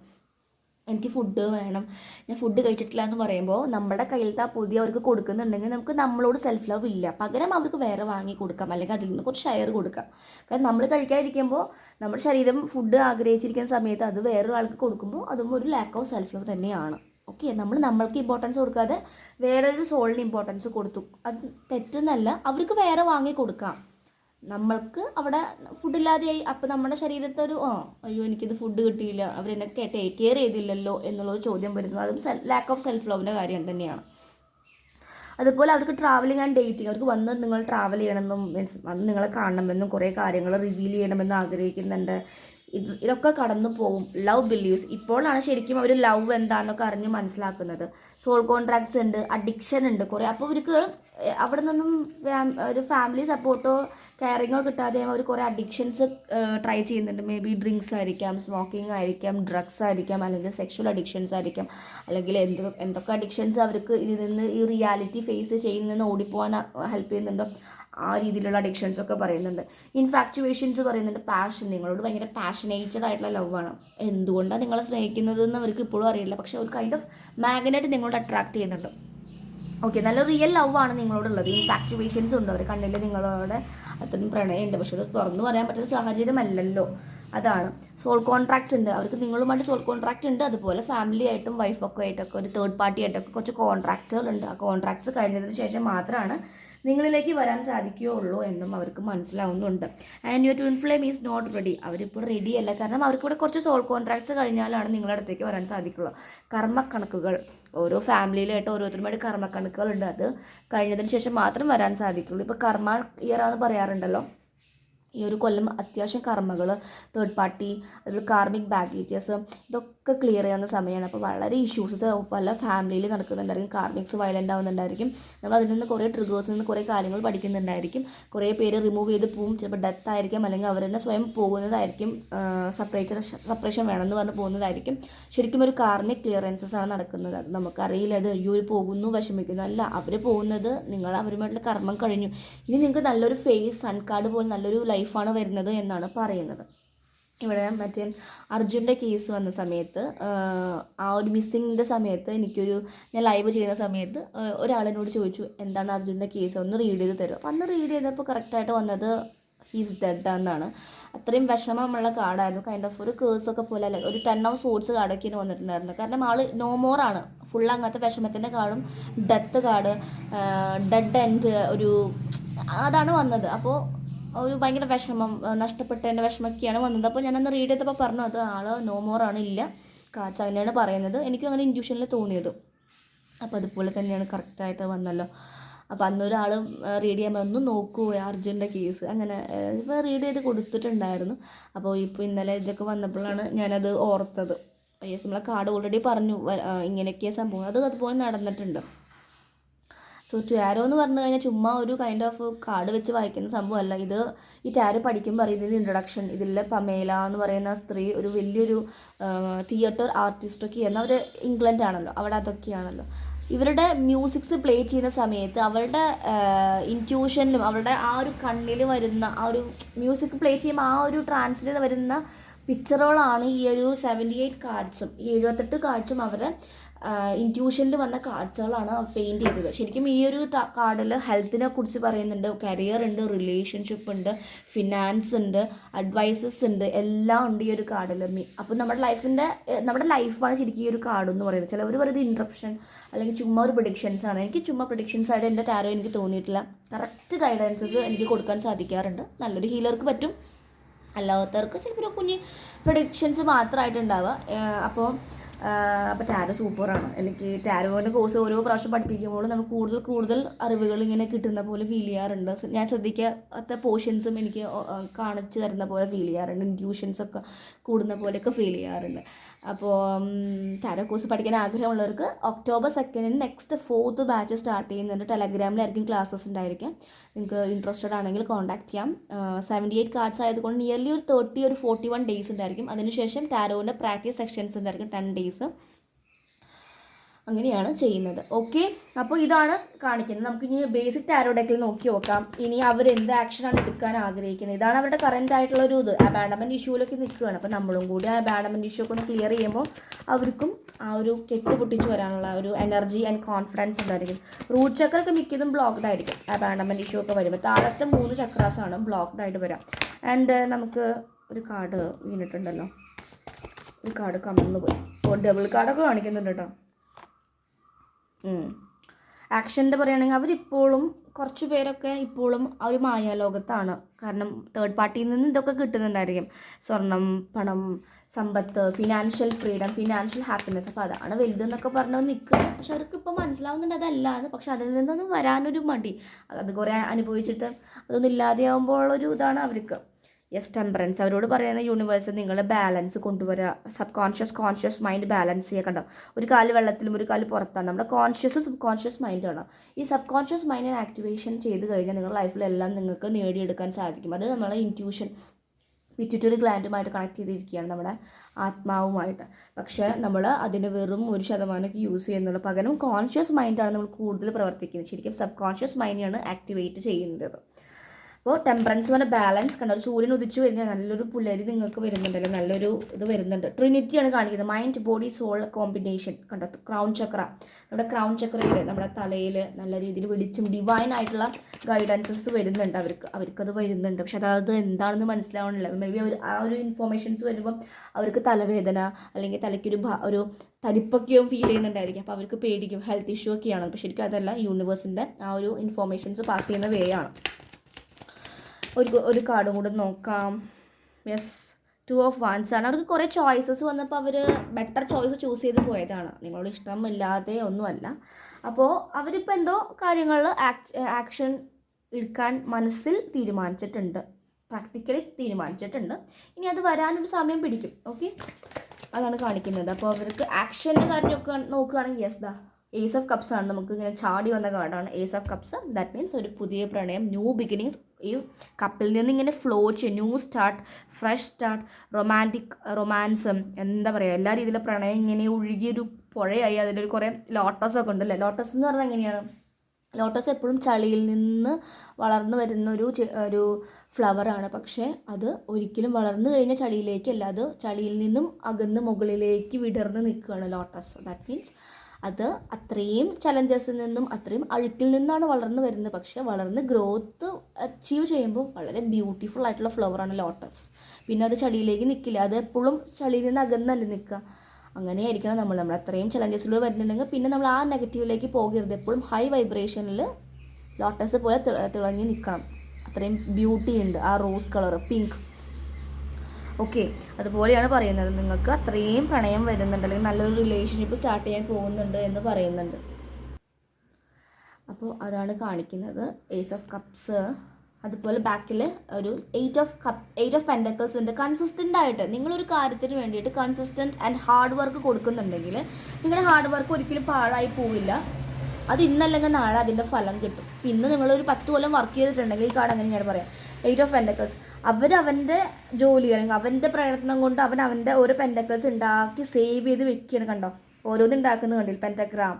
എനിക്ക് ഫുഡ് വേണം. ഞാൻ ഫുഡ് കഴിച്ചിട്ടില്ല എന്ന് പറയുമ്പോൾ നമ്മുടെ കയ്യിലത്തെ ആ പുതിയ അവർക്ക് കൊടുക്കുന്നുണ്ടെങ്കിൽ നമുക്ക് നമ്മളോട് സെൽഫ് ലവ് ഇല്ല. പകരം അവർക്ക് വേറെ വാങ്ങി കൊടുക്കാം. അല്ലെങ്കിൽ അതിൽ നിന്ന് കുറച്ച് ഷെയർ കൊടുക്കാം. കാരണം നമ്മൾ കഴിക്കാതിരിക്കുമ്പോൾ നമ്മുടെ ശരീരം ഫുഡ് ആഗ്രഹിച്ചിരിക്കുന്ന സമയത്ത് അത് വേറൊരാൾക്ക് കൊടുക്കുമ്പോൾ അതും ഒരു ലാക്ക് ഓഫ് സെൽഫ് ലവ് തന്നെയാണ്. ഓക്കെ നമ്മൾ നമ്മൾക്ക് ഇമ്പോർട്ടൻസ് കൊടുക്കാതെ വേറൊരു സോളിന് ഇമ്പോർട്ടൻസ് കൊടുത്തു. അത് തെറ്റെന്നല്ല അവർക്ക് വേറെ വാങ്ങി കൊടുക്കാം. നമ്മൾക്ക് അവിടെ ഫുഡില്ലാതെയായി അപ്പോൾ നമ്മുടെ ശരീരത്തെ ഒരു ആ അയ്യോ എനിക്കിത് ഫുഡ് കിട്ടിയില്ല. അവരെന്നെ ടേക്ക് കെയർ ചെയ്തില്ലല്ലോ എന്നുള്ളൊരു ചോദ്യം വരുന്നത് അതും ലാക്ക് ഓഫ് സെൽഫ് ലവിന്റെ കാര്യം തന്നെയാണ്. അതുപോലെ അവർക്ക് ട്രാവലിംഗ് ആൻഡ് ഡേറ്റിംഗ് അവർക്ക് വന്ന് നിങ്ങൾ ട്രാവൽ ചെയ്യണമെന്നും മീൻസ് വന്ന് നിങ്ങളെ കാണണമെന്നും കുറേ കാര്യങ്ങൾ റിവീൽ ചെയ്യണമെന്നും ആഗ്രഹിക്കുന്നുണ്ട്. ഇത് ഇതൊക്കെ കടന്നു പോകും. ലവ് ബിലീവ്സ് ഇപ്പോഴാണ് ശരിക്കും അവർ ലവ് എന്താണെന്നൊക്കെ അറിഞ്ഞ് മനസ്സിലാക്കുന്നത്. സോൾ കോൺട്രാക്ട്സ് ഉണ്ട് അഡിക്ഷൻ ഉണ്ട് കുറേ. അപ്പോൾ ഇവർക്ക് അവിടെ നിന്നും ഒരു ഫാമിലി സപ്പോർട്ടോ കെയറിങ്ങോ കിട്ടാതെ അവർ കുറേ അഡിക്ഷൻസ് ട്രൈ ചെയ്യുന്നുണ്ട്. മേ ബി ഡ്രിങ്ക്സ് ആയിരിക്കാം സ്മോക്കിംഗ് ആയിരിക്കാം ഡ്രഗ്സ് ആയിരിക്കാം അല്ലെങ്കിൽ സെക്ഷൽ അഡിക്ഷൻസ് ആയിരിക്കാം. അല്ലെങ്കിൽ എന്ത് എന്തൊക്കെ അഡിക്ഷൻസ് അവർക്ക് ഇതിൽ നിന്ന് ഈ റിയാലിറ്റി ഫേസ് ചെയ്യുന്നതെന്ന് ഓടിപ്പോകാൻ ഹെൽപ്പ് ചെയ്യുന്നുണ്ടോ? ആ രീതിയിലുള്ള അഡിക്ഷൻസ് ഒക്കെ പറയുന്നുണ്ട്. ഇൻഫാക്ച്വേഷൻസ് പറയുന്നുണ്ട്. പാഷൻ നിങ്ങളോട് ഭയങ്കര പാഷനേറ്റഡ് ആയിട്ടുള്ള ലവ് ആണ്. എന്തുകൊണ്ടാണ് നിങ്ങളെ സ്നേഹിക്കുന്നത് എന്ന് അവർക്ക് ഇപ്പോഴും അറിയില്ല. പക്ഷെ ഒരു കൈൻഡ് ഓഫ് മാഗ്നറ്റ് നിങ്ങളോട് അട്രാക്ട് ചെയ്യുന്നുണ്ട്. ഓക്കെ നല്ല റിയൽ ലവ് ആണ് നിങ്ങളോടുള്ളത്. ഇൻഫാക്ച്വേഷൻസ് ഉണ്ട്. അവർ കണ്ണിൽ നിങ്ങളോട് അത്രയും പ്രണയമുണ്ട്. പക്ഷെ അത് തുറന്നു പറയാൻ പറ്റുന്ന സാഹചര്യമല്ലല്ലോ. അതാണ്. സോൾ കോൺട്രാക്ട്സ് ഉണ്ട്. അവർക്ക് നിങ്ങളുമായിട്ട് സോൾ കോൺട്രാക്ട് ഉണ്ട്. അതുപോലെ ഫാമിലി ആയിട്ടും വൈഫൊക്കെ ആയിട്ടൊക്കെ ഒരു തേർഡ് പാർട്ടി ആയിട്ടൊക്കെ കുറച്ച് കോൺട്രാക്ട്സുകൾ ഉണ്ട് ആ കോൺട്രാക്ട്സ് കഴിഞ്ഞതിന് ശേഷം മാത്രമാണ് നിങ്ങളിലേക്ക് വരാൻ സാധിക്കുകയുള്ളൂ എന്നും അവർക്ക് മനസ്സിലാവുന്നുണ്ട്. And your twin flame is not ready അവരിപ്പോൾ റെഡി അല്ല. കാരണം അവർക്ക് ഇവിടെ കുറച്ച് സോൾ കോൺട്രാക്ട്സ് കഴിഞ്ഞാലാണ് നിങ്ങളുടെ അടുത്തേക്ക് വരാൻ സാധിക്കുള്ളൂ. കർമ്മക്കണക്കുകൾ. ഓരോ ഫാമിലിയിലായിട്ട് ഓരോരുത്തരുമായിട്ട് കർമ്മക്കണക്കുകളുണ്ട്. അത് കഴിഞ്ഞതിന് ശേഷം മാത്രം വരാൻ സാധിക്കുള്ളൂ. ഇപ്പോൾ കർമ്മ ഇയറാന്ന് പറയാറുണ്ടല്ലോ. ഈ ഒരു കൊല്ലം അത്യാവശ്യം കർമ്മകൾ തേർഡ് പാർട്ടി അതുപോലെ കാർമിക് ബാഗേജസ് ഇതൊക്കെ ക്ലിയർ ചെയ്യുന്ന സമയമാണ് അപ്പോൾ വളരെ ഇഷ്യൂസ് പല ഫാമിലിയിൽ നടക്കുന്നുണ്ടായിരിക്കും കാർമിക്സ് വയലന്റ് ആവുന്നുണ്ടായിരിക്കും. നമ്മൾ അതിൽ നിന്ന് കുറേ ട്രിഗേഴ്സിൽ നിന്ന് കുറേ കാര്യങ്ങൾ പഠിക്കുന്നുണ്ടായിരിക്കും. കുറേ പേര് റിമൂവ് ചെയ്ത് പോവും ചിലപ്പോൾ ഡെത്ത് ആയിരിക്കാം അല്ലെങ്കിൽ അവർ തന്നെ സ്വയം പോകുന്നതായിരിക്കും സെപ്പറേറ്റ് സെപ്പറേഷൻ വേണമെന്ന് പറഞ്ഞ് പോകുന്നതായിരിക്കും. ശരിക്കും ഒരു കാർമിക് ക്ലിയറൻസസ് ആണ് നടക്കുന്നത്. അത് നമുക്കറിയില്ല അത് അയ്യോ പോകുന്നു വിഷമിക്കുന്നു. അല്ല അവർ പോകുന്നത് നിങ്ങൾ അവരുമായിട്ടുള്ള കർമ്മം കഴിഞ്ഞു. ഇനി നിങ്ങൾക്ക് നല്ലൊരു ഫേസ് സൺ കാർഡ് പോലെ നല്ലൊരു ലൈഫാണ് വരുന്നത് എന്നാണ് പറയുന്നത്. ഇവിടെ മറ്റേ അർജുന്റെ കേസ് വന്ന സമയത്ത് ആ ഒരു മിസ്സിങ്ങിന്റെ സമയത്ത് എനിക്കൊരു ഞാൻ ലൈവ് ചെയ്യുന്ന സമയത്ത് ഒരാളിനോട് ചോദിച്ചു എന്താണ് അർജുന്റെ കേസ് ഒന്ന് റീഡ് ചെയ്ത് തരും അന്ന് റീഡ് ചെയ്തപ്പോൾ കറക്റ്റായിട്ട് വന്നത് ഹീസ് ഡെഡ് എന്നാണ്. അത്രയും വിഷമമുള്ള കാർഡായിരുന്നു കൈൻഡ് ഓഫ് ഒരു കേസൊക്കെ പോലെ അല്ല ഒരു ടെൻ ഓഫ് സോഡ്സ് കാർഡൊക്കെയാണ് വന്നിട്ടുണ്ടായിരുന്നു. കാരണം ആൾ നോ മോർ ആണ്. ഫുൾ അങ്ങനത്തെ വിഷമത്തിന്റെ കാർഡും ഡെത്ത് കാർഡ് ഡെഡ് എൻഡ് ഒരു അതാണ് വന്നത്. അപ്പോൾ ഒരു ഭയങ്കര വിഷമം നഷ്ടപ്പെട്ട നഷ്ടപ്പെട്ടതിന്റെ വിഷമമൊക്കെയാണ് വന്നത്. അപ്പോൾ ഞാനന്ന് റീഡ് ചെയ്തപ്പോൾ പറഞ്ഞു അത് ആൾ നോ മോർ ആണ് ഇല്ല. കാച്ച അങ്ങനെയാണ് പറയുന്നത്. എനിക്കും അങ്ങനെ ഇൻഡ്യൂഷനിൽ തോന്നിയത്. അപ്പോൾ അതുപോലെ തന്നെയാണ് കറക്റ്റായിട്ട് വന്നല്ലോ. അപ്പോൾ അന്നൊരാൾ റീഡ് ചെയ്യാൻ വന്നു നോക്കൂ അർജുന്റെ കേസ് അങ്ങനെ ഇപ്പോൾ റീഡ് ചെയ്ത് കൊടുത്തിട്ടുണ്ടായിരുന്നു. അപ്പോൾ ഇപ്പോൾ ഇന്നലെ ഇതൊക്കെ വന്നപ്പോഴാണ് ഞാനത് ഓർത്തത്. യെസ് നമ്മളെ കാർഡ് ഓൾറെഡി പറഞ്ഞു ഇങ്ങനെയൊക്കെയാണ് സംഭവം. അത് അതുപോലെ നടന്നിട്ടുണ്ട്. സോ ടാരോ എന്ന് പറഞ്ഞു കഴിഞ്ഞാൽ ചുമ്മാ ഒരു കൈൻഡ് ഓഫ് കാർഡ് വെച്ച് വായിക്കുന്ന സംഭവമല്ല. ഇത് ഈ ടാരോ പഠിക്കുമ്പോൾ അറിയുന്നൊരു ഇൻട്രൊഡക്ഷൻ ഇതിലെ പമേല എന്ന് പറയുന്ന സ്ത്രീ ഒരു വലിയൊരു തിയേറ്റർ ആർട്ടിസ്റ്റൊക്കെ ആയിരുന്നു. അവർ ഇംഗ്ലണ്ടാണല്ലോ അവിടെ അതൊക്കെയാണല്ലോ. ഇവരുടെ മ്യൂസിക്സ് പ്ലേ ചെയ്യുന്ന സമയത്ത് അവരുടെ ഇന്റ്യൂഷനിലും അവരുടെ ആ ഒരു കണ്ണിൽ വരുന്ന ആ ഒരു മ്യൂസിക് പ്ലേ ചെയ്യുമ്പോൾ ആ ഒരു ട്രാൻസിൽ വരുന്ന പിക്ചറുകളാണ് ഈ ഒരു സെവന്റി എയ്റ്റ് കാർഡ്സും ഈ എഴുപത്തെട്ട് കാർഡ്സും അവരെ ഇന്റ്യൂഷനിൽ വന്ന കാർഡ്സുകളാണ് പെയിന്റ് ചെയ്തത്. ശരിക്കും ഈ ഒരു കാർഡിൽ ഹെൽത്തിനെ കുറിച്ച് പറയുന്നുണ്ട്. കരിയർ ഉണ്ട് റിലേഷൻഷിപ്പ് ഉണ്ട് ഫിനാൻസ് ഉണ്ട് അഡ്വൈസസ് ഉണ്ട് എല്ലാം ഉണ്ട് ഈ ഒരു കാർഡിൽ അപ്പോൾ നമ്മുടെ ലൈഫിന്റെ നമ്മുടെ ലൈഫാണ് ശരിക്കും ഈ ഒരു കാർഡ് എന്ന് പറയുന്നത്. ചിലവർ പറയുന്നത് ഇൻട്രപ്ഷൻ അല്ലെങ്കിൽ ചുമ്മാ ഒരു പ്രഡിക്ഷൻസ് ആണ്. എനിക്ക് ചുമ്മാ പ്രഡിക്ഷൻസ് ആയിട്ട് എന്റെ ടാരോ എനിക്ക് തോന്നിയിട്ടില്ല. കറക്റ്റ് ഗൈഡൻസസ് എനിക്ക് കൊടുക്കാൻ സാധിക്കാറുണ്ട്. നല്ലൊരു ഹീലർക്ക് പറ്റും. അല്ലാത്തവർക്ക് ചിലപ്പോൾ ഒരു കുഞ്ഞ് പ്രൊഡിക്ഷൻസ് മാത്രമായിട്ടുണ്ടാവുക അപ്പോൾ അപ്പോൾ ടാരോ സൂപ്പറാണ്. എനിക്ക് ടാരോന്റെ കോഴ്സ് ഓരോ പ്രാവശ്യം പഠിപ്പിക്കുമ്പോൾ നമുക്ക് കൂടുതൽ കൂടുതൽ അറിവുകൾ ഇങ്ങനെ കിട്ടുന്ന പോലെ ഫീൽ ചെയ്യാറുണ്ട്. ഞാൻ ശ്രദ്ധിക്കാത്ത പോർഷൻസും എനിക്ക് കാണിച്ചു തരുന്ന പോലെ ഫീൽ ചെയ്യാറുണ്ട്. ഇന്റ്യൂഷൻസ് ഒക്കെ കൂടുന്ന പോലെയൊക്കെ ഫീൽ ചെയ്യാറുണ്ട്. അപ്പോൾ ടാരോ കോഴ്സ് പഠിക്കാൻ ആഗ്രഹമുള്ളവർക്ക് ഒക്ടോബർ സെക്കൻഡിന് നെക്സ്റ്റ് ഫോർത്ത് ബാച്ച് സ്റ്റാർട്ട് ചെയ്യുന്നുണ്ട് ടെലഗ്രാമിലായിരിക്കും ക്ലാസ്സസ് ഉണ്ടായിരിക്കും നിങ്ങൾക്ക് ഇൻട്രസ്റ്റഡ് ആണെങ്കിൽ കോൺടാക്ട് ചെയ്യാം. സെവന്റി എയ്റ്റ് കാർഡ്സ് ആയതുകൊണ്ട് നിയർലി ഒരു തേർട്ടി ഒരു ഫോർട്ടി വൺ ഡേയ്സ് ഉണ്ടായിരിക്കും. അതിനുശേഷം ടാരോവിന്റെ പ്രാക്ടീസ് സെക്ഷൻസ് ഉണ്ടായിരിക്കും ടെൻ ഡേയ്സ് അങ്ങനെയാണ് ചെയ്യുന്നത്. ഓക്കെ അപ്പോൾ ഇതാണ് കാണിക്കുന്നത്. നമുക്ക് ഇനി ബേസിക് ടാരോ ഡെക്കിൽ നോക്കി നോക്കാം. ഇനി അവർ എന്ത് ആക്ഷനാണ് എടുക്കാൻ ആഗ്രഹിക്കുന്നത്? ഇതാണ് അവരുടെ കറന്റ് ആയിട്ടുള്ള ഒരു ഇത്. അബാൻഡമെന്റ് ഇഷ്യൂലൊക്കെ നിൽക്കുകയാണ്. അപ്പോൾ നമ്മളും കൂടി ആ അബാൻഡമെന്റ് ഇഷ്യൂ ഒക്കെ ഒന്ന് ക്ലിയർ ചെയ്യുമ്പോൾ അവർക്കും ആ ഒരു കെട്ട് പൊട്ടിച്ച് വരാനുള്ള ഒരു എനർജി ആൻഡ് കോൺഫിഡൻസ് ഉണ്ടായിരിക്കും. റൂട്ട് ചക്രമൊക്കെ മിക്കതും ബ്ലോക്ക്ഡ് ആയിരിക്കും. അബാൻഡമെന്റ് ഇഷ്യൂ ഒക്കെ വരുമ്പോൾ താഴത്തെ മൂന്ന് ചക്രാസാണ് ബ്ലോക്ക്ഡ് ആയിട്ട് വരാം. ആൻഡ് നമുക്ക് ഒരു കാർഡ് വീണിട്ടുണ്ടല്ലോ. ഒരു കാർഡ് കമന്നു പോയി. ഡബിൾ കാർഡൊക്കെ കാണിക്കുന്നുണ്ട് കേട്ടോ. ആക്ഷന്റെ പറയുകയാണെങ്കിൽ അവരിപ്പോഴും കുറച്ച് പേരൊക്കെ ഇപ്പോഴും ആ ഒരു മായാലോകത്താണ്. കാരണം തേർഡ് പാർട്ടിയിൽ നിന്ന് ഇതൊക്കെ കിട്ടുന്നുണ്ടായിരിക്കും. സ്വർണം പണം സമ്പത്ത് ഫിനാൻഷ്യൽ ഫ്രീഡം ഫിനാൻഷ്യൽ ഹാപ്പിനെസ് അപ്പോൾ അതാണ് വലുതെന്നൊക്കെ പറഞ്ഞ് നിൽക്കുന്നത് പക്ഷെ അവർക്ക് ഇപ്പോൾ മനസ്സിലാവുന്നുണ്ട് അതല്ല എന്ന് പക്ഷെ അതിൽ നിന്നൊന്നും വരാനൊരു മടി. അത് കുറേ അനുഭവിച്ചിട്ട് അതൊന്നും ഇല്ലാതെയാകുമ്പോൾ ഉള്ളൊരു ഇതാണ് അവർക്ക്. യെസ് ടെമ്പറൻസ് അവരോട് പറയുന്ന യൂണിവേഴ്സ് നിങ്ങൾ ബാലൻസ് കൊണ്ടുവരിക subconscious conscious mind balance ചെയ്യുക കണ്ടോ? ഒരു കാൽ വെള്ളത്തിലും ഒരു കാൽ പുറത്താണ് നമ്മുടെ കോൺഷ്യസും സബ് കോൺഷ്യസ് മൈൻഡാണ് ഈ സബ് കോൺഷ്യസ് മൈൻഡിനെ ആക്ടിവേഷൻ ചെയ്ത് കഴിഞ്ഞാൽ നിങ്ങളുടെ ലൈഫിലെല്ലാം നിങ്ങൾക്ക് നേടിയെടുക്കാൻ സാധിക്കും. അത് നമ്മളെ ഇന്റ്യൂഷൻ പിറ്റ്യൂട്ടറി ഗ്ലാൻഡുമായിട്ട് കണക്ട് ചെയ്തിരിക്കുകയാണ് നമ്മുടെ ആത്മാവുമായിട്ട്. പക്ഷേ നമ്മൾ അതിന് വെറും ഒരു ശതമാനമൊക്കെ യൂസ് ചെയ്യുന്നുള്ളൂ. പകരം കോൺഷ്യസ് മൈൻഡാണ് നമ്മൾ കൂടുതൽ പ്രവർത്തിക്കുന്നത്. ശരിക്കും സബ് കോൺഷ്യസ് മൈൻഡാണ് ആക്ടിവേറ്റ് ചെയ്യുന്നത്. അപ്പോൾ ടെമ്പറൻസ് പറഞ്ഞ ബാലൻസ് കണ്ടോ? ഒരു സൂര്യൻ ഉദിച്ചു വരുന്ന നല്ലൊരു പുലരി നിങ്ങൾക്ക് വരുന്നുണ്ടല്ലോ. നല്ലൊരു ഇത് വരുന്നുണ്ട്. ട്രിനിറ്റിയാണ് കാണിക്കുന്നത്. മൈൻഡ് ബോഡി സോൾ കോമ്പിനേഷൻ കണ്ടോ? ക്രൗൺ ചക്ര നമ്മുടെ ക്രൗൺ ചക്രയിൽ നമ്മുടെ തലയിൽ നല്ല രീതിയിൽ വിളിച്ചും ഡിവൈൻ ആയിട്ടുള്ള ഗൈഡൻസസ് വരുന്നുണ്ട് അവർക്ക്. അവർക്കത് വരുന്നുണ്ട്. പക്ഷെ അത് എന്താണെന്ന് മനസ്സിലാവണില്ല. മേ ബി അവർ ആ ഒരു ഇൻഫോർമേഷൻസ് വരുമ്പം അവർക്ക് തലവേദന അല്ലെങ്കിൽ തലയ്ക്കൊരു ഒരു തരിപ്പൊക്കെയും ഫീൽ ചെയ്യുന്നുണ്ടായിരിക്കും. അപ്പോൾ അവർക്ക് പേടിക്കും. ഹെൽത്ത് ഇഷ്യൂ ഒക്കെയാണ്. പക്ഷെ ശരിക്കും അതല്ല യൂണിവേഴ്സിന്റെ ആ ഒരു ഇൻഫോർമേഷൻസ് പാസ് ചെയ്യുന്ന വേ ആണ്. ഒരു ഒരു കാർഡും കൂടെ നോക്കാം. യെസ് ടു ഓഫ് വൺസ് ആണ്. അവർക്ക് കുറേ ചോയ്സസ് വന്നപ്പോൾ അവർ ബെറ്റർ ചോയ്സ് ചൂസ് ചെയ്ത് പോയതാണ്. നിങ്ങളോട് ഇഷ്ടമില്ലാതെ ഒന്നുമല്ല. അപ്പോൾ അവരിപ്പോൾ എന്തോ കാര്യങ്ങളിൽ ആക്ഷൻ എടുക്കാൻ മനസ്സിൽ തീരുമാനിച്ചിട്ടുണ്ട്. പ്രാക്ടിക്കലി തീരുമാനിച്ചിട്ടുണ്ട്. ഇനി അത് വരാനൊരു സമയം പിടിക്കും. ഓക്കെ അതാണ് കാണിക്കുന്നത്. അപ്പോൾ അവർക്ക് ആക്ഷന്റെ കാര്യമൊക്കെ നോക്കുകയാണെങ്കിൽ യെസ് ദാ. ഏസ് ഓഫ് കപ്സ് ആണ്. നമുക്ക് ഇങ്ങനെ ചാടി വന്ന കാർഡാണ് ace of cups that means ഒരു പുതിയ പ്രണയം. ന്യൂ ബിഗിനിങ്സ് ഈ കപ്പിൽ നിന്ന് ഇങ്ങനെ ഫ്ലോ ചെയ്യും. New start fresh start romantic റൊമാൻസും എന്താ പറയുക എല്ലാ രീതിയിലും പ്രണയം ഇങ്ങനെ ഒഴുകിയൊരു പുഴയായി. അതിലൊരു കുറേ ലോട്ടസൊക്കെ ഉണ്ടല്ലേ? ലോട്ടസ് എന്ന് പറഞ്ഞാൽ എങ്ങനെയാണ്? ലോട്ടസ് എപ്പോഴും ചളിയിൽ നിന്ന് വളർന്നു വരുന്ന ഒരു ഒരു ഫ്ലവറാണ് പക്ഷേ അത് ഒരിക്കലും വളർന്നു കഴിഞ്ഞ ചളിയിലേക്കല്ല അത് ചളിയിൽ നിന്നും അകന്ന് മുകളിലേക്ക് വിടർന്ന് നിൽക്കുകയാണ് ലോട്ടസ് ദാറ്റ് മീൻസ് അത് അത്രയും ചലഞ്ചസിൽ നിന്നും അത്രയും അഴുക്കിൽ നിന്നാണ് വളർന്നു വരുന്നത്. പക്ഷേ വളർന്ന് ഗ്രോത്ത് അച്ചീവ് ചെയ്യുമ്പോൾ വളരെ ബ്യൂട്ടിഫുൾ ആയിട്ടുള്ള ഫ്ലവറാണ് ലോട്ടസ് പിന്നെ അത് ചളിയിലേക്ക് നിൽക്കില്ല അത് എപ്പോഴും ചളിയിൽ നിന്ന് അകന്നല്ല നിൽക്കുക അങ്ങനെയായിരിക്കണം നമ്മൾ. നമ്മൾ അത്രയും ചലഞ്ചസിലൂടെ വരുന്നുണ്ടെങ്കിൽ പിന്നെ നമ്മൾ ആ നെഗറ്റീവിലേക്ക് പോകരുത്. എപ്പോഴും ഹൈ വൈബ്രേഷനിൽ ലോട്ടസ് പോലെ തിളങ്ങി നിൽക്കണം അത്രയും ബ്യൂട്ടി ഉണ്ട്. ആ റോസ് കളർ പിങ്ക് ഓക്കെ അതുപോലെയാണ് പറയുന്നത്. നിങ്ങൾക്ക് അത്രയും പ്രണയം വരുന്നുണ്ട്. അല്ലെങ്കിൽ നല്ലൊരു റിലേഷൻഷിപ്പ് സ്റ്റാർട്ട് ചെയ്യാൻ പോകുന്നുണ്ട് എന്ന് പറയുന്നുണ്ട്. അപ്പോൾ അതാണ് കാണിക്കുന്നത്. ഏസ് ഓഫ് കപ്സ് അതുപോലെ ബാക്കിൽ ഒരു eight of cup eight of pentacles ഉണ്ട്. കൺസിസ്റ്റന്റ് ആയിട്ട് നിങ്ങളൊരു കാര്യത്തിന് വേണ്ടിയിട്ട് കൺസിസ്റ്റന്റ് ആൻഡ് ഹാർഡ് വർക്ക് കൊടുക്കുന്നുണ്ടെങ്കിൽ നിങ്ങളുടെ ഹാർഡ് വർക്ക് ഒരിക്കലും പാഴായി പോവില്ല. അത് ഇന്നല്ലെങ്കിൽ നാളെ അതിന്റെ ഫലം കിട്ടും. പിന്നെ നിങ്ങളൊരു പത്ത് കൊല്ലം വർക്ക് ചെയ്തിട്ടുണ്ടെങ്കിൽ ഈ കാർഡ് അങ്ങനെയാണ് പറയാം. എയ്റ്റ് ഓഫ് പെൻഡക്കിൾസ് അവന്റെ ജോലി അല്ലെങ്കിൽ അവന്റെ പ്രയത്നം കൊണ്ട് അവൻ അവന്റെ ഓരോ പെൻഡക്കിൾസ് ഉണ്ടാക്കി സേവ് ചെയ്ത് വെക്കുകയാണ് കണ്ടോ? ഓരോന്നും ഉണ്ടാക്കുന്നത് കണ്ടില്ല? പെന്റഗ്രാം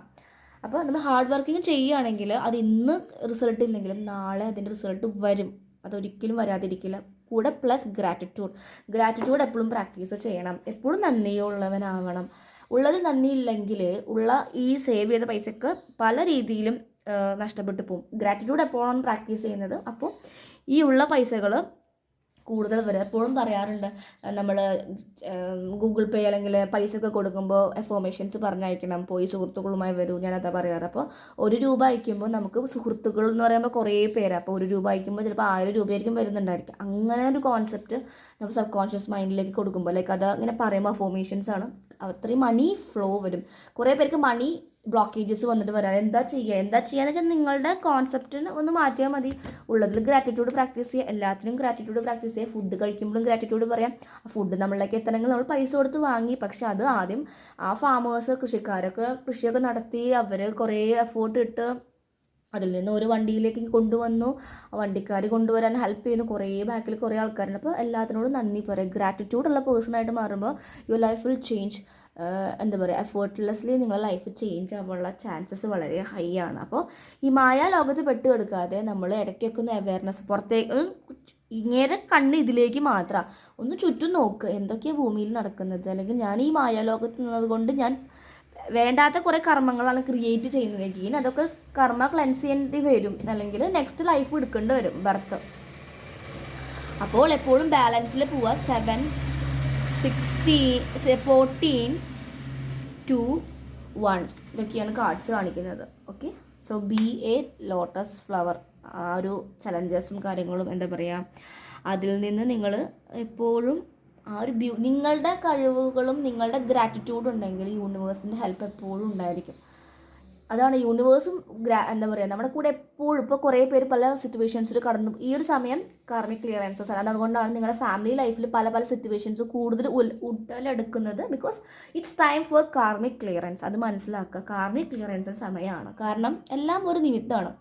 അപ്പോൾ നമ്മൾ ഹാർഡ് വർക്കിംഗ് ചെയ്യുകയാണെങ്കിൽ അത് ഇന്ന് റിസൾട്ട് ഇല്ലെങ്കിലും നാളെ അതിന്റെ റിസൾട്ട് വരും. അതൊരിക്കലും വരാതിരിക്കില്ല. കൂടെ പ്ലസ് ഗ്രാറ്റിറ്റ്യൂഡ് ഗ്രാറ്റിറ്റ്യൂഡ് എപ്പോഴും പ്രാക്ടീസ് ചെയ്യണം. എപ്പോഴും നന്ദിയുള്ളവനാവണം. ഉള്ളത് നന്ദിയില്ലെങ്കിൽ ഉള്ള ഈ സേവ് ചെയ്ത പൈസക്ക് പല രീതിയിലും നഷ്ടപ്പെട്ടു പോകും. ഗ്രാറ്റിറ്റ്യൂഡ് എപ്പോഴാണ് പ്രാക്ടീസ് ചെയ്യുന്നത്? അപ്പോൾ ഈ ഉള്ള പൈസകൾ കൂടുതൽ വരെ. എപ്പോഴും പറയാറുണ്ട് നമ്മൾ ഗൂഗിൾ പേ അല്ലെങ്കിൽ പൈസ ഒക്കെ കൊടുക്കുമ്പോൾ എഫോമേഷൻസ് പറഞ്ഞയക്കണം പോയി സുഹൃത്തുക്കളുമായി വരൂ ഞാനതാ പറയാറ്. അപ്പോൾ ഒരു രൂപ അയക്കുമ്പോൾ നമുക്ക് സുഹൃത്തുക്കൾ എന്ന് പറയുമ്പോൾ കുറേ പേര്. അപ്പോൾ ഒരു രൂപ അയക്കുമ്പോൾ ചിലപ്പോൾ ആയിരം രൂപയായിരിക്കും വരുന്നുണ്ടായിരിക്കും. അങ്ങനെ ഒരു കോൺസെപ്റ്റ് നമ്മൾ സബ് കോൺഷ്യസ് മൈൻഡിലേക്ക് കൊടുക്കുമ്പോൾ ലൈക്ക് അത് ഇങ്ങനെ പറയുമ്പോൾ എഫോമേഷൻസ് ആണ്. അത്രയും മണി ഫ്ലോ വരും. കുറേ പേർക്ക് മണി ബ്ലോക്കേജസ് വന്നിട്ട് വരാൻ എന്താ ചെയ്യുക എന്താ ചെയ്യുക എന്ന് വെച്ചാൽ നിങ്ങളുടെ കോൺസെപ്റ്റിന് ഒന്ന് മാറ്റിയാൽ മതി. ഉള്ളതിൽ ഗ്രാറ്റിറ്റ്യൂഡ് പ്രാക്ടീസ് ചെയ്യുക എല്ലാത്തിനും ഗ്രാറ്റിറ്റ്യൂഡ് പ്രാക്ടീസ് ചെയ്യുക ഫുഡ് കഴിക്കുമ്പോഴും ഗ്രാറ്റിറ്റ്യൂഡ് പറയാം. ഫുഡ് നമ്മളിലേക്ക് എത്തണമെങ്കിൽ നമ്മൾ പൈസ കൊടുത്ത് വാങ്ങി. പക്ഷെ അത് ആദ്യം ആ ഫാമേഴ്സ് കൃഷിക്കാരൊക്കെ കൃഷിയൊക്കെ നടത്തി അവർ കുറേ എഫേർട്ട് ഇട്ട് അതിൽ നിന്ന് ഒരു വണ്ടിയിലേക്ക് കൊണ്ടുവന്നു. വണ്ടിക്കാർ കൊണ്ടുവരാൻ ഹെൽപ്പ് ചെയ്യുന്നു. കുറേ ബാക്കിൽ കുറേ ആൾക്കാരുണ്ട്. അപ്പോൾ എല്ലാത്തിനോടും നന്ദി പറയുക ഗ്രാറ്റിറ്റ്യൂഡ് ഉള്ള പേഴ്സണായിട്ട് മാറുമ്പോൾ യുവർ ലൈഫ് വിൽ ചേഞ്ച് എന്താ പറയുക എഫേർട്ട്ലെസ്ലി നിങ്ങളുടെ ലൈഫ് ചേഞ്ച് ആവാനുള്ള ചാൻസസ് വളരെ ഹൈ ആണ്. അപ്പോൾ ഈ മായാ ലോകത്ത് പെട്ട് കൊടുക്കാതെ നമ്മൾ ഇടയ്ക്കൊക്കെ ഒന്ന് അവയർനെസ് പുറത്തേക്ക് ഇങ്ങനെ കണ്ണ് ഇതിലേക്ക് മാത്രം ഒന്ന് ചുറ്റും നോക്ക്. എന്തൊക്കെയാണ് ഭൂമിയിൽ നടക്കുന്നത്? അല്ലെങ്കിൽ ഞാൻ ഈ മായാലോകത്ത് നിന്നത് കൊണ്ട് ഞാൻ വേണ്ടാത്ത കുറേ കർമ്മങ്ങളാണ് ക്രിയേറ്റ് ചെയ്യുന്നതെങ്കിൽ അതൊക്കെ കർമ്മ ക്ലെൻസ് ചെയ്യേണ്ടി വരും. അല്ലെങ്കിൽ നെക്സ്റ്റ് ലൈഫ് എടുക്കേണ്ടി വരും. ബർത്ത് അപ്പോൾ എപ്പോഴും ബാലൻസിൽ പോവുക seven sixteen fourteen two one ഇതൊക്കെയാണ് കാർഡ്സ് കാണിക്കുന്നത്. Okay so be a lotus flower ആ ഒരു ചലഞ്ചസും കാര്യങ്ങളും എന്താ പറയുക അതിൽ നിന്ന് നിങ്ങൾ എപ്പോഴും ആ ഒരു ബ്യൂ നിങ്ങളുടെ കഴിവുകളും നിങ്ങളുടെ ഗ്രാറ്റിറ്റ്യൂഡ് ഉണ്ടെങ്കിൽ യൂണിവേഴ്സിന്റെ ഹെൽപ്പ് എപ്പോഴും ഉണ്ടായിരിക്കും. അതാണ് യൂണിവേഴ്സും ഗ്രാ എന്താ പറയുക നമ്മുടെ കൂടെ എപ്പോഴും ഇപ്പോൾ കുറേ പേര് പല സിറ്റുവേഷൻസിൽ കടന്നു ഈ ഒരു സമയം കാർമിക് ക്ലിയറൻസസ് ആണ്. അതുകൊണ്ടാണ് നിങ്ങളുടെ ഫാമിലി ലൈഫിൽ പല പല സിറ്റുവേഷൻസ് കൂടുതൽ ഉടലെടുക്കുന്നത് because it's time for karmic clearance അത് മനസ്സിലാക്കുക. കാർമിക് ക്ലിയറൻസ് സമയമാണ് കാരണം എല്ലാം ഒരു നിമിത്തമാണ്.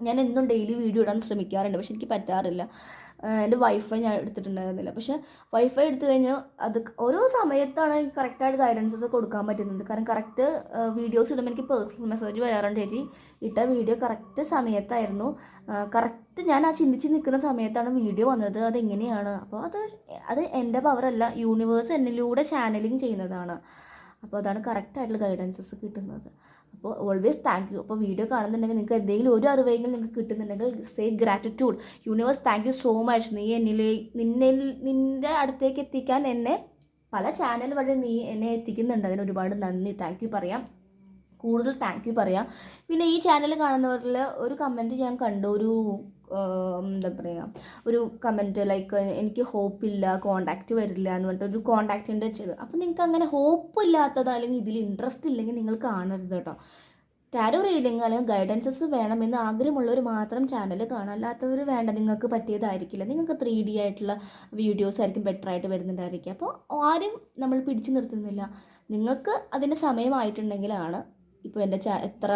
ഞാൻ എന്നും ഡെയിലി വീഡിയോ ഇടാൻ ശ്രമിക്കാറുണ്ട്. പക്ഷെ എനിക്ക് പറ്റാറില്ല. എന്റെ വൈഫൈ ഞാൻ എടുത്തിട്ടുണ്ടായിരുന്നില്ല. പക്ഷേ വൈഫൈ എടുത്തു കഴിഞ്ഞാൽ അത് ഓരോ സമയത്താണ് എനിക്ക് കറക്റ്റായിട്ട് ഗൈഡൻസസ് കൊടുക്കാൻ പറ്റുന്നത്. കാരണം കറക്റ്റ് വീഡിയോസ് ഇടുമ്പോൾ എനിക്ക് പേഴ്സണൽ മെസ്സേജ് വരാറുണ്ട് ചേച്ചി. ഇട്ട വീഡിയോ കറക്റ്റ് സമയത്തായിരുന്നു. കറക്റ്റ് ഞാൻ ആ ചിന്തിച്ച് നിൽക്കുന്ന സമയത്താണ് വീഡിയോ വന്നത്. അതെങ്ങനെയാണ്? അപ്പോൾ അത് അത് എന്റെ പവറല്ല യൂണിവേഴ്സ് എന്നിലൂടെ ചാനലിങ് ചെയ്യുന്നതാണ്. അപ്പോൾ അതാണ് കറക്റ്റായിട്ടുള്ള ഗൈഡൻസസ് കിട്ടുന്നത്. അപ്പോൾ ഓൾവേസ് താങ്ക് യു അപ്പോൾ വീഡിയോ കാണുന്നുണ്ടെങ്കിൽ നിങ്ങൾക്ക് എന്തെങ്കിലും ഒരു അറിവെങ്കിലും നിങ്ങൾക്ക് കിട്ടുന്നുണ്ടെങ്കിൽ say gratitude universe thank you so much നീ എന്നിലെ നിന്നെ നിന്റെ അടുത്തേക്ക് എത്തിക്കാൻ എന്നെ പല ചാനൽ വഴി നീ എന്നെ എത്തിക്കുന്നുണ്ട്. അതിന് ഒരുപാട് നന്ദി. താങ്ക് യു പറയാം. കൂടുതൽ താങ്ക് യു പറയാം. പിന്നെ ഈ ചാനൽ കാണുന്നവരിൽ ഒരു കമന്റ് ഞാൻ കണ്ടു. ഒരു എന്താ പറയുക ഒരു കമന്റ് ലൈക്ക് എനിക്ക് ഹോപ്പില്ല കോണ്ടാക്റ്റ് വരില്ല എന്ന് പറഞ്ഞിട്ട് ഒരു കോണ്ടാക്റ്റിന്റെ ചെയ്ത് അപ്പോൾ നിങ്ങൾക്ക് അങ്ങനെ ഹോപ്പ് ഇല്ലാത്തത് അല്ലെങ്കിൽ ഇതിൽ ഇൻട്രസ്റ്റ് ഇല്ലെങ്കിൽ നിങ്ങൾ കാണരുത് കേട്ടോ ടാരോ റീഡിങ് അല്ലെങ്കിൽ ഗൈഡൻസസ് വേണമെന്ന് ആഗ്രഹമുള്ളവർ മാത്രം ചാനൽ കാണാം. അല്ലാത്തവർ വേണ്ട നിങ്ങൾക്ക് പറ്റിയതായിരിക്കില്ല. നിങ്ങൾക്ക് ത്രീ ഡി ആയിട്ടുള്ള വീഡിയോസ് ആയിരിക്കും ബെറ്റർ ആയിട്ട് വരുന്നുണ്ടായിരിക്കും അപ്പോൾ ആരും നമ്മൾ പിടിച്ചു നിർത്തുന്നില്ല. നിങ്ങൾക്ക് അതിന്റെ സമയമായിട്ടുണ്ടെങ്കിലാണ് ഇപ്പോൾ എന്റെ എത്ര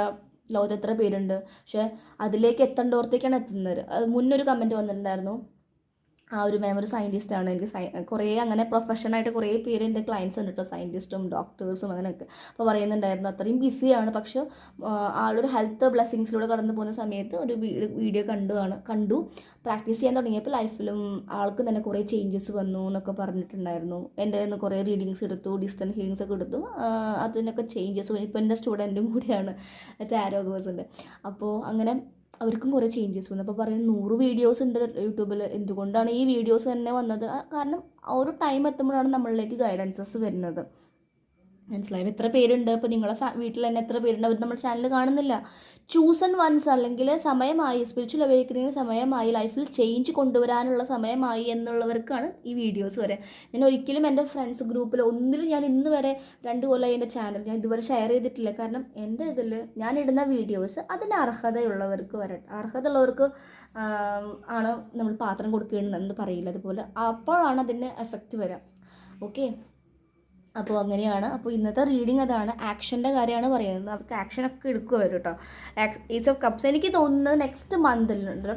ലോകത്ത് എത്ര പേരുണ്ട്? പക്ഷേ അതിലേക്ക് എത്തേണ്ടവർത്തേക്കാണ് എത്തുന്നത്. അത് മുന്നൊരു കമന്റ് വന്നിട്ടുണ്ടായിരുന്നു. ആ ഒരു മാം ഒരു സയന്റിസ്റ്റാണ് എനിക്ക് സയ കുറേ അങ്ങനെ പ്രൊഫഷനായിട്ട് കുറേ പേര് എന്റെ ക്ലയൻസ് ഉണ്ട് കേട്ടോ സയന്റിസ്റ്റും ഡോക്ടേഴ്സും അങ്ങനെയൊക്കെ. അപ്പോൾ പറയുന്നുണ്ടായിരുന്നു അത്രയും ബിസിയാണ് പക്ഷേ ആളൊരു ഹെൽത്ത് ബ്ലെസ്സിങ്സിലൂടെ കടന്നു പോകുന്ന സമയത്ത് ഒരു വീഡിയോ കണ്ടു ആണ് കണ്ടു. പ്രാക്ടീസ് ചെയ്യാൻ തുടങ്ങിയപ്പോൾ ലൈഫിലും ആൾക്ക് തന്നെ കുറേ ചേഞ്ചസ് വന്നു എന്നൊക്കെ പറഞ്ഞിട്ടുണ്ടായിരുന്നു. എന്റെ നിന്ന് കുറേ റീഡിങ്സ് എടുത്തു ഡിസ്റ്റൻസ് ഹീലിങ്സ് ഒക്കെ എടുത്തു. അതിനൊക്കെ ചേഞ്ചസ് ഇപ്പോൾ എന്റെ സ്റ്റുഡന്റും കൂടിയാണ് ടാരോ കോഴ്സിന്റെ അപ്പോൾ അങ്ങനെ അവർക്കും കുറേ ചേഞ്ചസ് വന്നു. അപ്പോൾ പറയുന്നത് നൂറ് വീഡിയോസ് ഉണ്ട് യൂട്യൂബിൽ എന്തുകൊണ്ടാണ് ഈ വീഡിയോസ് തന്നെ വന്നത്? കാരണം ഒരു ടൈം എത്തുമ്പോഴാണ് നമ്മളിലേക്ക് ഗൈഡൻസസ് വരുന്നത്. മനസ്സിലായോ? എത്ര പേരുണ്ട്. ഇപ്പോൾ നിങ്ങളെ വീട്ടിൽ തന്നെ എത്ര പേരുണ്ട്. അവർ നമ്മുടെ ചാനൽ കാണുന്നില്ല. ചൂസൺ വൺസ് അല്ലെങ്കിൽ സമയമായി സ്പിരിച്വൽ അവേക്കണിങ്ങിന് സമയമായി ലൈഫിൽ ചേഞ്ച് കൊണ്ടുവരാനുള്ള സമയമായി എന്നുള്ളവർക്കാണ് ഈ വീഡിയോസ് വരെ. ഞാൻ ഒരിക്കലും എന്റെ ഫ്രണ്ട്സ് ഗ്രൂപ്പിൽ ഒന്നിലും ഞാൻ ഇന്ന് വരെ രണ്ട് കൊല്ലമായി എന്റെ ചാനൽ ഞാൻ ഇതുവരെ ഷെയർ ചെയ്തിട്ടില്ല. കാരണം എന്റെ ഇതിൽ ഞാൻ ഇടുന്ന വീഡിയോസ് അതിന് അർഹതയുള്ളവർക്ക് വരട്ടെ അർഹതയുള്ളവർക്ക് ആണ് നമ്മൾ പാത്രം കൊടുക്കേണ്ടതെന്ന് പറയില്ല. അതുപോലെ അപ്പോഴാണ് അതിന് എഫക്റ്റ് വരാം. ഓക്കെ അപ്പോൾ അങ്ങനെയാണ്. അപ്പോൾ ഇന്നത്തെ റീഡിങ് അതാണ് ആക്ഷന്റെ കാര്യമാണ് പറയുന്നത്. അവർക്ക് ആക്ഷനൊക്കെ എടുക്കുക വരും കേട്ടോ. ഏസ് ഓഫ് കപ്സ് എനിക്ക് തോന്നുന്നത് നെക്സ്റ്റ് മന്തിലുണ്ട്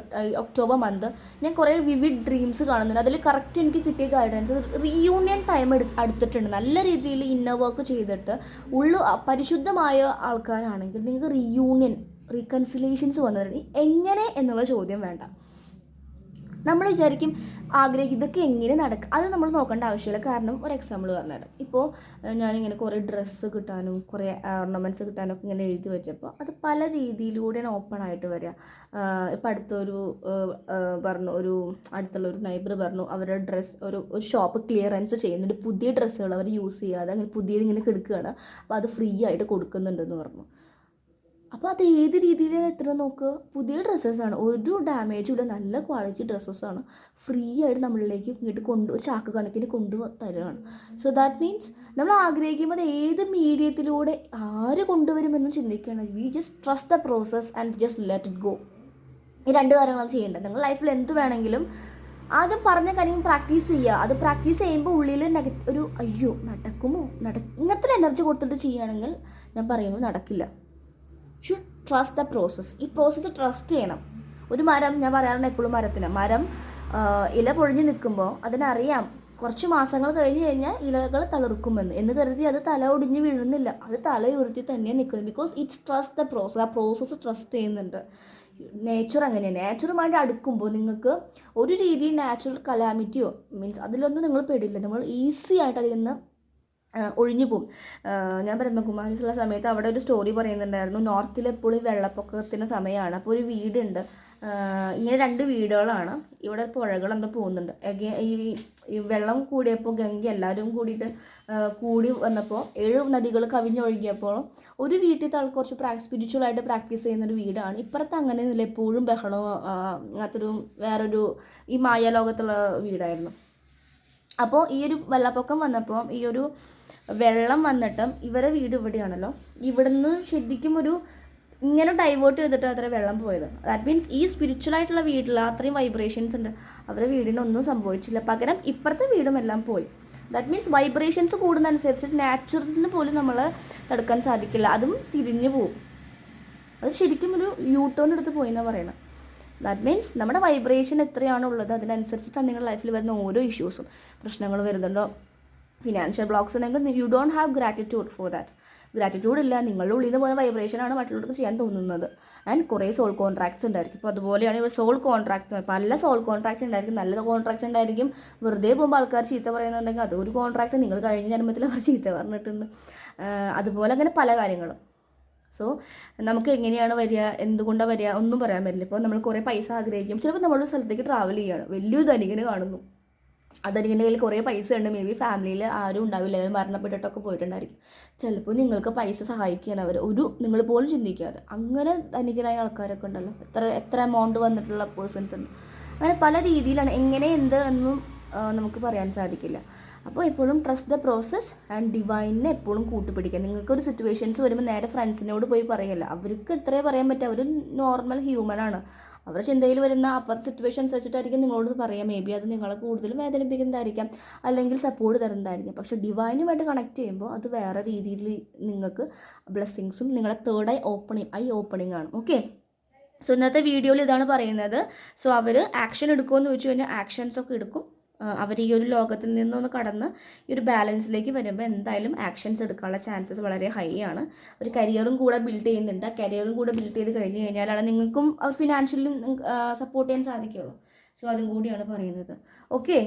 ഒക്ടോബർ മന്ത് ഞാൻ കുറേ വിവിഡ് ഡ്രീംസ് കാണുന്നുണ്ട്. അതിൽ കറക്റ്റ് എനിക്ക് കിട്ടിയ ഗൈഡൻസ് റീയൂണിയൻ ടൈം അടുത്തിട്ടുണ്ട്. നല്ല രീതിയിൽ ഇന്നർ വർക്ക് ചെയ്തിട്ട് ഉള്ളു പരിശുദ്ധമായ ആൾക്കാരാണെങ്കിൽ നിങ്ങൾക്ക് റീയൂണിയൻ റീകൺസിലേഷൻസ് വന്നിട്ടുണ്ട് എങ്ങനെ എന്നുള്ള ചോദ്യം വേണ്ട. നമ്മൾ വിചാരിക്കും ആഗ്രഹിക്കും ഇതൊക്കെ എങ്ങനെ നടക്കും അത് നമ്മൾ നോക്കേണ്ട ആവശ്യമില്ല. കാരണം ഒരു എക്സാമ്പിൾ പറഞ്ഞുതരാം. ഇപ്പോൾ ഞാനിങ്ങനെ കുറേ ഡ്രസ്സ് കിട്ടാനും കുറേ ഓർണമെന്റ്സ് കിട്ടാനും ഒക്കെ ഇങ്ങനെ എഴുതി വെച്ചപ്പോൾ അത് പല രീതിയിലൂടെയാണ് ഓപ്പൺ ആയിട്ട് വരിക. ഇപ്പം അടുത്തൊരു പറഞ്ഞു ഒരു അടുത്തുള്ള ഒരു നൈബർ പറഞ്ഞു അവരുടെ ഡ്രസ്സ് ഒരു ഒരു ഷോപ്പ് ക്ലിയറൻസ് ചെയ്യുന്നുണ്ട്. പുതിയ ഡ്രസ്സുകൾ അവർ യൂസ് ചെയ്യാതെ അങ്ങനെ പുതിയത് ഇങ്ങനെ കിടക്കുകയാണ്. അപ്പോൾ അത് ഫ്രീ ആയിട്ട് കൊടുക്കുന്നുണ്ടെന്ന് പറഞ്ഞു. അപ്പോൾ അത് ഏത് രീതിയിൽ എത്ര നോക്കുക പുതിയ ഡ്രസ്സസ്സാണ് ഒരു ഡാമേജും ഇല്ല. നല്ല ക്വാളിറ്റി ഡ്രസ്സസ്സാണ് ഫ്രീ ആയിട്ട് നമ്മളിലേക്ക് ഇങ്ങോട്ട് കൊണ്ട് ചാക്ക് കണക്കിന് കൊണ്ടു തരുകയാണ് സോ ദാറ്റ് മീൻസ് നമ്മൾ ആഗ്രഹിക്കുമ്പോൾ അത് ഏത് മീഡിയത്തിലൂടെ ആര് കൊണ്ടുവരുമെന്നും ചിന്തിക്കുകയാണ് we just trust the process and just let it go ഈ രണ്ട് കാര്യങ്ങളാണ് ചെയ്യേണ്ടത്. നിങ്ങൾ ലൈഫിൽ എന്ത് വേണമെങ്കിലും ആദ്യം പറഞ്ഞ കാര്യം പ്രാക്ടീസ് ചെയ്യുക. അത് പ്രാക്ടീസ് ചെയ്യുമ്പോൾ ഉള്ളിൽ നെഗറ്റീവ് ഒരു അയ്യോ നടക്കുമോ? നട ഇങ്ങനത്തെ ഒരു എനർജി കൊടുത്തിട്ട് ചെയ്യുകയാണെങ്കിൽ ഞാൻ പറയുന്നു നടക്കില്ല. ഷുഡ് ട്രസ്റ്റ് ദ പ്രോസസ്സ് ഈ പ്രോസസ്സ് ട്രസ്റ്റ് ചെയ്യണം. ഒരു മരം ഞാൻ പറയാറുണ്ട് എപ്പോഴും മരത്തിന്. മരം ഇല പൊഴിഞ്ഞ് നിൽക്കുമ്പോൾ അതിനറിയാം കുറച്ച് മാസങ്ങൾ കഴിഞ്ഞ് കഴിഞ്ഞാൽ ഇലകൾ തളിർക്കുമെന്ന്. എന്ന് കരുതി അത് തല ഒടിഞ്ഞ് വീഴുന്നില്ല. അത് തല ഉയർത്തി തന്നെ നിൽക്കുന്നു because it's trust the process ആ പ്രോസസ്സ് ട്രസ്റ്റ് ചെയ്യുന്നുണ്ട്. നേച്ചർ അങ്ങനെയാണ്. നേച്ചറുമായിട്ട് അടുക്കുമ്പോൾ നിങ്ങൾക്ക് ഒരു രീതിയിൽ നാച്ചുറൽ കലാമിറ്റിയോ മീൻസ് അതിലൊന്നും നിങ്ങൾ പെടില്ല. നമ്മൾ ഈസി ആയിട്ട് അതിൽ നിന്ന് ഒഴിഞ്ഞു പോകും. ഞാൻ ബ്രഹ്മകുമാരിസുള്ള സമയത്ത് അവിടെ ഒരു സ്റ്റോറി പറയുന്നുണ്ടായിരുന്നു. നോർത്തിൽ എപ്പോഴും വെള്ളപ്പൊക്കത്തിന്റെ സമയമാണ്. അപ്പോൾ ഒരു വീടുണ്ട്. ഇങ്ങനെ രണ്ട് വീടുകളാണ്. ഇവിടെ പുഴകൾ പോകുന്നുണ്ട്. ഈ വെള്ളം കൂടിയപ്പോൾ ഗംഗ എല്ലാവരും കൂടിയിട്ട് കൂടി വന്നപ്പോൾ ഏഴ് നദികൾ കവിഞ്ഞൊഴുകിയപ്പോൾ ഒരു വീട്ടിൽ ആൾ കുറച്ച് പ്രാ സ്പിരിച്വലായിട്ട് പ്രാക്ടീസ് ചെയ്യുന്ന ഒരു വീടാണ്. ഇപ്പുറത്ത് അങ്ങനെ ഇല്ല എപ്പോഴും ബഹളവും അങ്ങനത്തൊരു വേറൊരു ഈ മായാലോകത്തുള്ള വീടായിരുന്നു. അപ്പോൾ ഈ ഒരു വെള്ളപ്പൊക്കം വന്നപ്പോൾ ഈ ഒരു വെള്ളം വന്നിട്ടും ഇവരെ വീട് ഇവിടെയാണല്ലോ. ഇവിടുന്ന് ശരിക്കും ഒരു ഇങ്ങനെ ഡൈവേർട്ട് ചെയ്തിട്ട് അത്ര വെള്ളം പോയത്. ദാറ്റ് മീൻസ് ഈ സ്പിരിച്വൽ ആയിട്ടുള്ള വീട്ടിൽ അത്രയും വൈബ്രേഷൻസ് ഉണ്ട്. അവരുടെ വീടിനൊന്നും സംഭവിച്ചില്ല. പകരം ഇപ്പുറത്തെ വീടും എല്ലാം പോയി. ദാറ്റ് മീൻസ് വൈബ്രേഷൻസ് കൂടുന്നതനുസരിച്ച് നാച്ചുറലിന് പോലും നമ്മൾ തടുക്കാൻ സാധിക്കില്ല. അതും തിരിഞ്ഞു പോകും അത് ശരിക്കും ഒരു യൂ ടേൺ എടുത്ത് പോയി എന്നാണ് പറയുന്നത് ദാറ്റ് മീൻസ് നമ്മുടെ വൈബ്രേഷൻ എത്രയാണുള്ളത് അതിനനുസരിച്ചിട്ടാണ് നിങ്ങളുടെ ലൈഫിൽ വരുന്ന ഓരോ ഇഷ്യൂസും പ്രശ്നങ്ങൾ വരുന്നുണ്ടോ? ഫിനാൻഷ്യൽ ബ്ലോക്സ് ഉണ്ടെങ്കിൽ you don't have gratitude for that gratitude ഇല്ല നിങ്ങളുടെ ഉള്ളിൽ നിന്ന് പോകുന്ന വൈബ്രേഷനാണ് മറ്റുള്ളവർക്ക് ചെയ്യാൻ തോന്നുന്നത്. ആൻഡ് കുറേ സോൾ കോൺട്രാക്ട്സ് ഉണ്ടായിരിക്കും. അപ്പോൾ അതുപോലെയാണ് ഇവിടെ സോൾ കോൺട്രാക്ട് പല സോൾ കോൺട്രാക്ട് ഉണ്ടായിരിക്കും. നല്ല കോൺട്രാക്ട് ഉണ്ടായിരിക്കും. വെറുതെ പോകുമ്പോൾ ആൾക്കാർ ചീത്ത പറയുന്നുണ്ടെങ്കിൽ അതൊരു കോൺട്രാക്ട് നിങ്ങൾ കഴിഞ്ഞ ജന്മത്തിൽ അവർ ചീത്ത പറഞ്ഞിട്ടുണ്ട്. അതുപോലെ അങ്ങനെ പല കാര്യങ്ങളും. സോ നമുക്ക് എങ്ങനെയാണ് വരിക? എന്തുകൊണ്ടാണ് വരിക? ഒന്നും പറയാൻ പറ്റില്ല. ഇപ്പോൾ നമ്മൾ കുറേ പൈസ ആഗ്രഹിക്കും. ചിലപ്പോൾ നമ്മളൊരു സ്ഥലത്തേക്ക് ട്രാവൽ ചെയ്യുകയാണ് വലിയൊരു ധനികന് കാണുന്നു. ആ ധനികന്റെ കയ്യിൽ കുറേ പൈസ ഉണ്ട്. മേ ബി ഫാമിലിയിൽ ആരും ഉണ്ടാവില്ല. അവർ മരണപ്പെട്ടിട്ടൊക്കെ പോയിട്ടുണ്ടായിരിക്കും. ചിലപ്പോൾ നിങ്ങൾക്ക് പൈസ സഹായിക്കുകയാണ് അവർ ഒരു നിങ്ങൾ പോലും ചിന്തിക്കാതെ. അങ്ങനെ ധനികരായ ആൾക്കാരൊക്കെ ഉണ്ടല്ലോ. എത്ര എത്ര എമൗണ്ട് വന്നിട്ടുള്ള പേഴ്സൺസ് ഉണ്ട്. അങ്ങനെ പല രീതിയിലാണ് എങ്ങനെ എന്ത് എന്നും നമുക്ക് പറയാൻ സാധിക്കില്ല. അപ്പോൾ എപ്പോഴും ട്രസ്റ്റ് ദ പ്രോസസ്സ് ആൻഡ് ഡിവൈനെ എപ്പോഴും കൂട്ടുപിടിക്കുക. നിങ്ങൾക്കൊരു സിറ്റുവേഷൻസ് വരുമ്പോൾ നേരെ ഫ്രണ്ട്സിനോട് പോയി പറയല്ല? അവർക്ക് എത്രയേ പറയാൻ പറ്റുക അവർ നോർമൽ ഹ്യൂമൻ ആണ്. അവരുടെ ചിന്തയിൽ വരുന്ന അപ്പുറത്തെ സിറ്റുവേഷൻസ് വെച്ചിട്ടായിരിക്കും നിങ്ങളോട് പറയാം. മേ ബി അത് നിങ്ങളെ കൂടുതൽ വേദനിപ്പിക്കുന്നതായിരിക്കാം. അല്ലെങ്കിൽ സപ്പോർട്ട് തരുന്നതായിരിക്കും. പക്ഷേ ഡിവൈനുമായിട്ട് കണക്ട് ചെയ്യുമ്പോൾ അത് വേറെ രീതിയിൽ നിങ്ങൾക്ക് ബ്ലെസ്സിങ്സും നിങ്ങളെ third eye opening eye opening ആണ്. ഓക്കെ സോ ഇന്നത്തെ വീഡിയോയിൽ ഇതാണ് പറയുന്നത്. സോ അവർ ആക്ഷൻ എടുക്കുമെന്ന് ചോദിച്ചു കഴിഞ്ഞാൽ ആക്ഷൻസ് ഒക്കെ എടുക്കും. അവർ ഈ ഒരു ലോകത്തിൽ നിന്നൊന്ന് കടന്ന് ഈ ഒരു ബാലൻസിലേക്ക് വരുമ്പോൾ എന്തായാലും ആക്ഷൻസ് എടുക്കാനുള്ള ചാൻസസ് വളരെ ഹൈ ആണ്. ഒരു കരിയറും കൂടെ ബിൽഡ് ചെയ്യുന്നുണ്ട്. ആ കരിയറും കൂടെ ബിൽഡ് ചെയ്ത് കഴിഞ്ഞ് കഴിഞ്ഞാലാണ് നിങ്ങൾക്കും ഫിനാൻഷ്യലി സപ്പോർട്ട് ചെയ്യാൻ സാധിക്കുള്ളൂ. സോ അതും കൂടിയാണ് പറയുന്നത്. Okay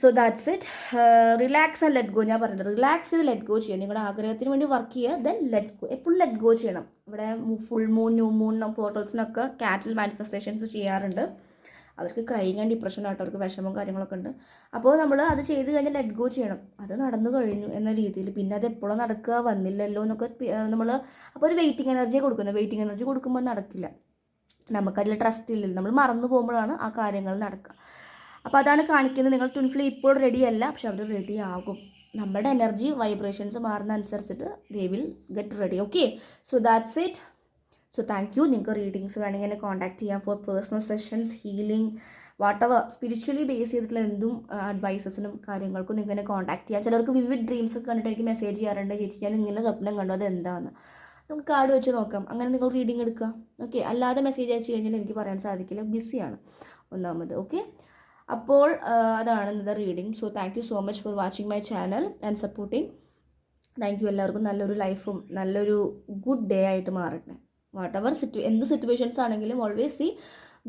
so that's it relax and let go ഞാൻ പറഞ്ഞത് റിലാക്സ് ചെയ്ത് ലെറ്റ് ഗോ ചെയ്യുക നിങ്ങളുടെ ആഗ്രഹത്തിന് വേണ്ടി വർക്ക് ചെയ്യുക ദെൻ ലെറ്റ് ഗോ എപ്പോഴും ലെറ്റ് ഗോ ചെയ്യണം. ഇവിടെ ഫുൾ മൂൺ ന്യൂ മൂൺ പോർട്ടൽസിനൊക്കെ കാറ്റൽ മാനിഫെസ്റ്റേഷൻസ് ചെയ്യാറുണ്ട്. അവർക്ക് ക്രൈങ് ആൻഡ് ഡിപ്രഷൻ ആയിട്ട് അവർക്ക് വിഷമവും കാര്യങ്ങളൊക്കെ ഉണ്ട്. അപ്പോൾ നമ്മൾ അത് ചെയ്ത് കഴിഞ്ഞാൽ ലെറ്റ് ഗോ ചെയ്യണം. അത് നടന്നു കഴിഞ്ഞു എന്ന രീതിയിൽ. പിന്നെ അത് എപ്പോഴും നടക്കുക വന്നില്ലല്ലോ എന്നൊക്കെ നമ്മൾ അപ്പോൾ ഒരു വെയിറ്റിംഗ് എനർജിയെ കൊടുക്കുന്നു വെയിറ്റിംഗ് എനർജി കൊടുക്കുമ്പോൾ നടക്കില്ല. നമുക്കതിൽ ട്രസ്റ്റ് ഇല്ലല്ലോ. നമ്മൾ മറന്നു പോകുമ്പോഴാണ് ആ കാര്യങ്ങൾ നടക്കുക. അപ്പോൾ അതാണ് കാണിക്കുന്നത്. നിങ്ങൾ ട്വിൻഫ്ലി ഇപ്പോൾ റെഡി അല്ല പക്ഷെ അവർ റെഡി ആകും. നമ്മുടെ എനർജി വൈബ്രേഷൻസ് മാറുന്ന അനുസരിച്ചിട്ട് they will get ready okay so that's it so thank you നിങ്ങൾക്ക് റീഡിങ്സ് വേണമെങ്കിൽ എന്നെ കോൺടാക്ട് ചെയ്യാം for personal sessions healing whatever spiritually base ചെയ്തിട്ടുള്ള എന്തും അഡ്വൈസസിനും കാര്യങ്ങൾക്കും നിങ്ങൾക്ക് എന്നെ കോൺടാക്ട് ചെയ്യാം. ചിലർക്ക് വിവിഡ് ഡ്രീംസ് ഒക്കെ കണ്ടിട്ട് എനിക്ക് മെസ്സേജ് ചെയ്യാറുണ്ട്. ചേച്ചി ഞാൻ ഇങ്ങനെ സ്വപ്നം കണ്ടു. അത് എന്താണെന്ന് നമുക്ക് കാർഡ് വെച്ച് നോക്കാം. അങ്ങനെ നിങ്ങൾ റീഡിംഗ് എടുക്കുക. ഓക്കെ അല്ലാതെ മെസ്സേജ് അയച്ചു കഴിഞ്ഞാൽ എനിക്ക് പറയാൻ സാധിക്കില്ല. ബിസിയാണ് ഒന്നാമത്. ഓക്കെ അപ്പോൾ അതാണ് ഇന്നത്തെ reading so thank you so much for watching my channel and supporting thank you എല്ലാവർക്കും. നല്ലൊരു ലൈഫും നല്ലൊരു ഗുഡ് ഡേ ആയിട്ട് മാറട്ടെ. വാട്ട് എവർ സിറ്റു എന്ത് സിറ്റുവേഷൻസ് ആണെങ്കിലും always see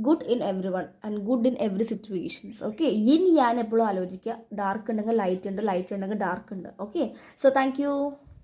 good in every one and good in every situations okay in ഞാൻ എപ്പോഴും ആലോചിക്കുക. ഡാർക്ക് ഉണ്ടെങ്കിൽ ലൈറ്റ് ഉണ്ട് ലൈറ്റ് ഉണ്ടെങ്കിൽ ഡാർക്ക് ഉണ്ട്. Okay so thank U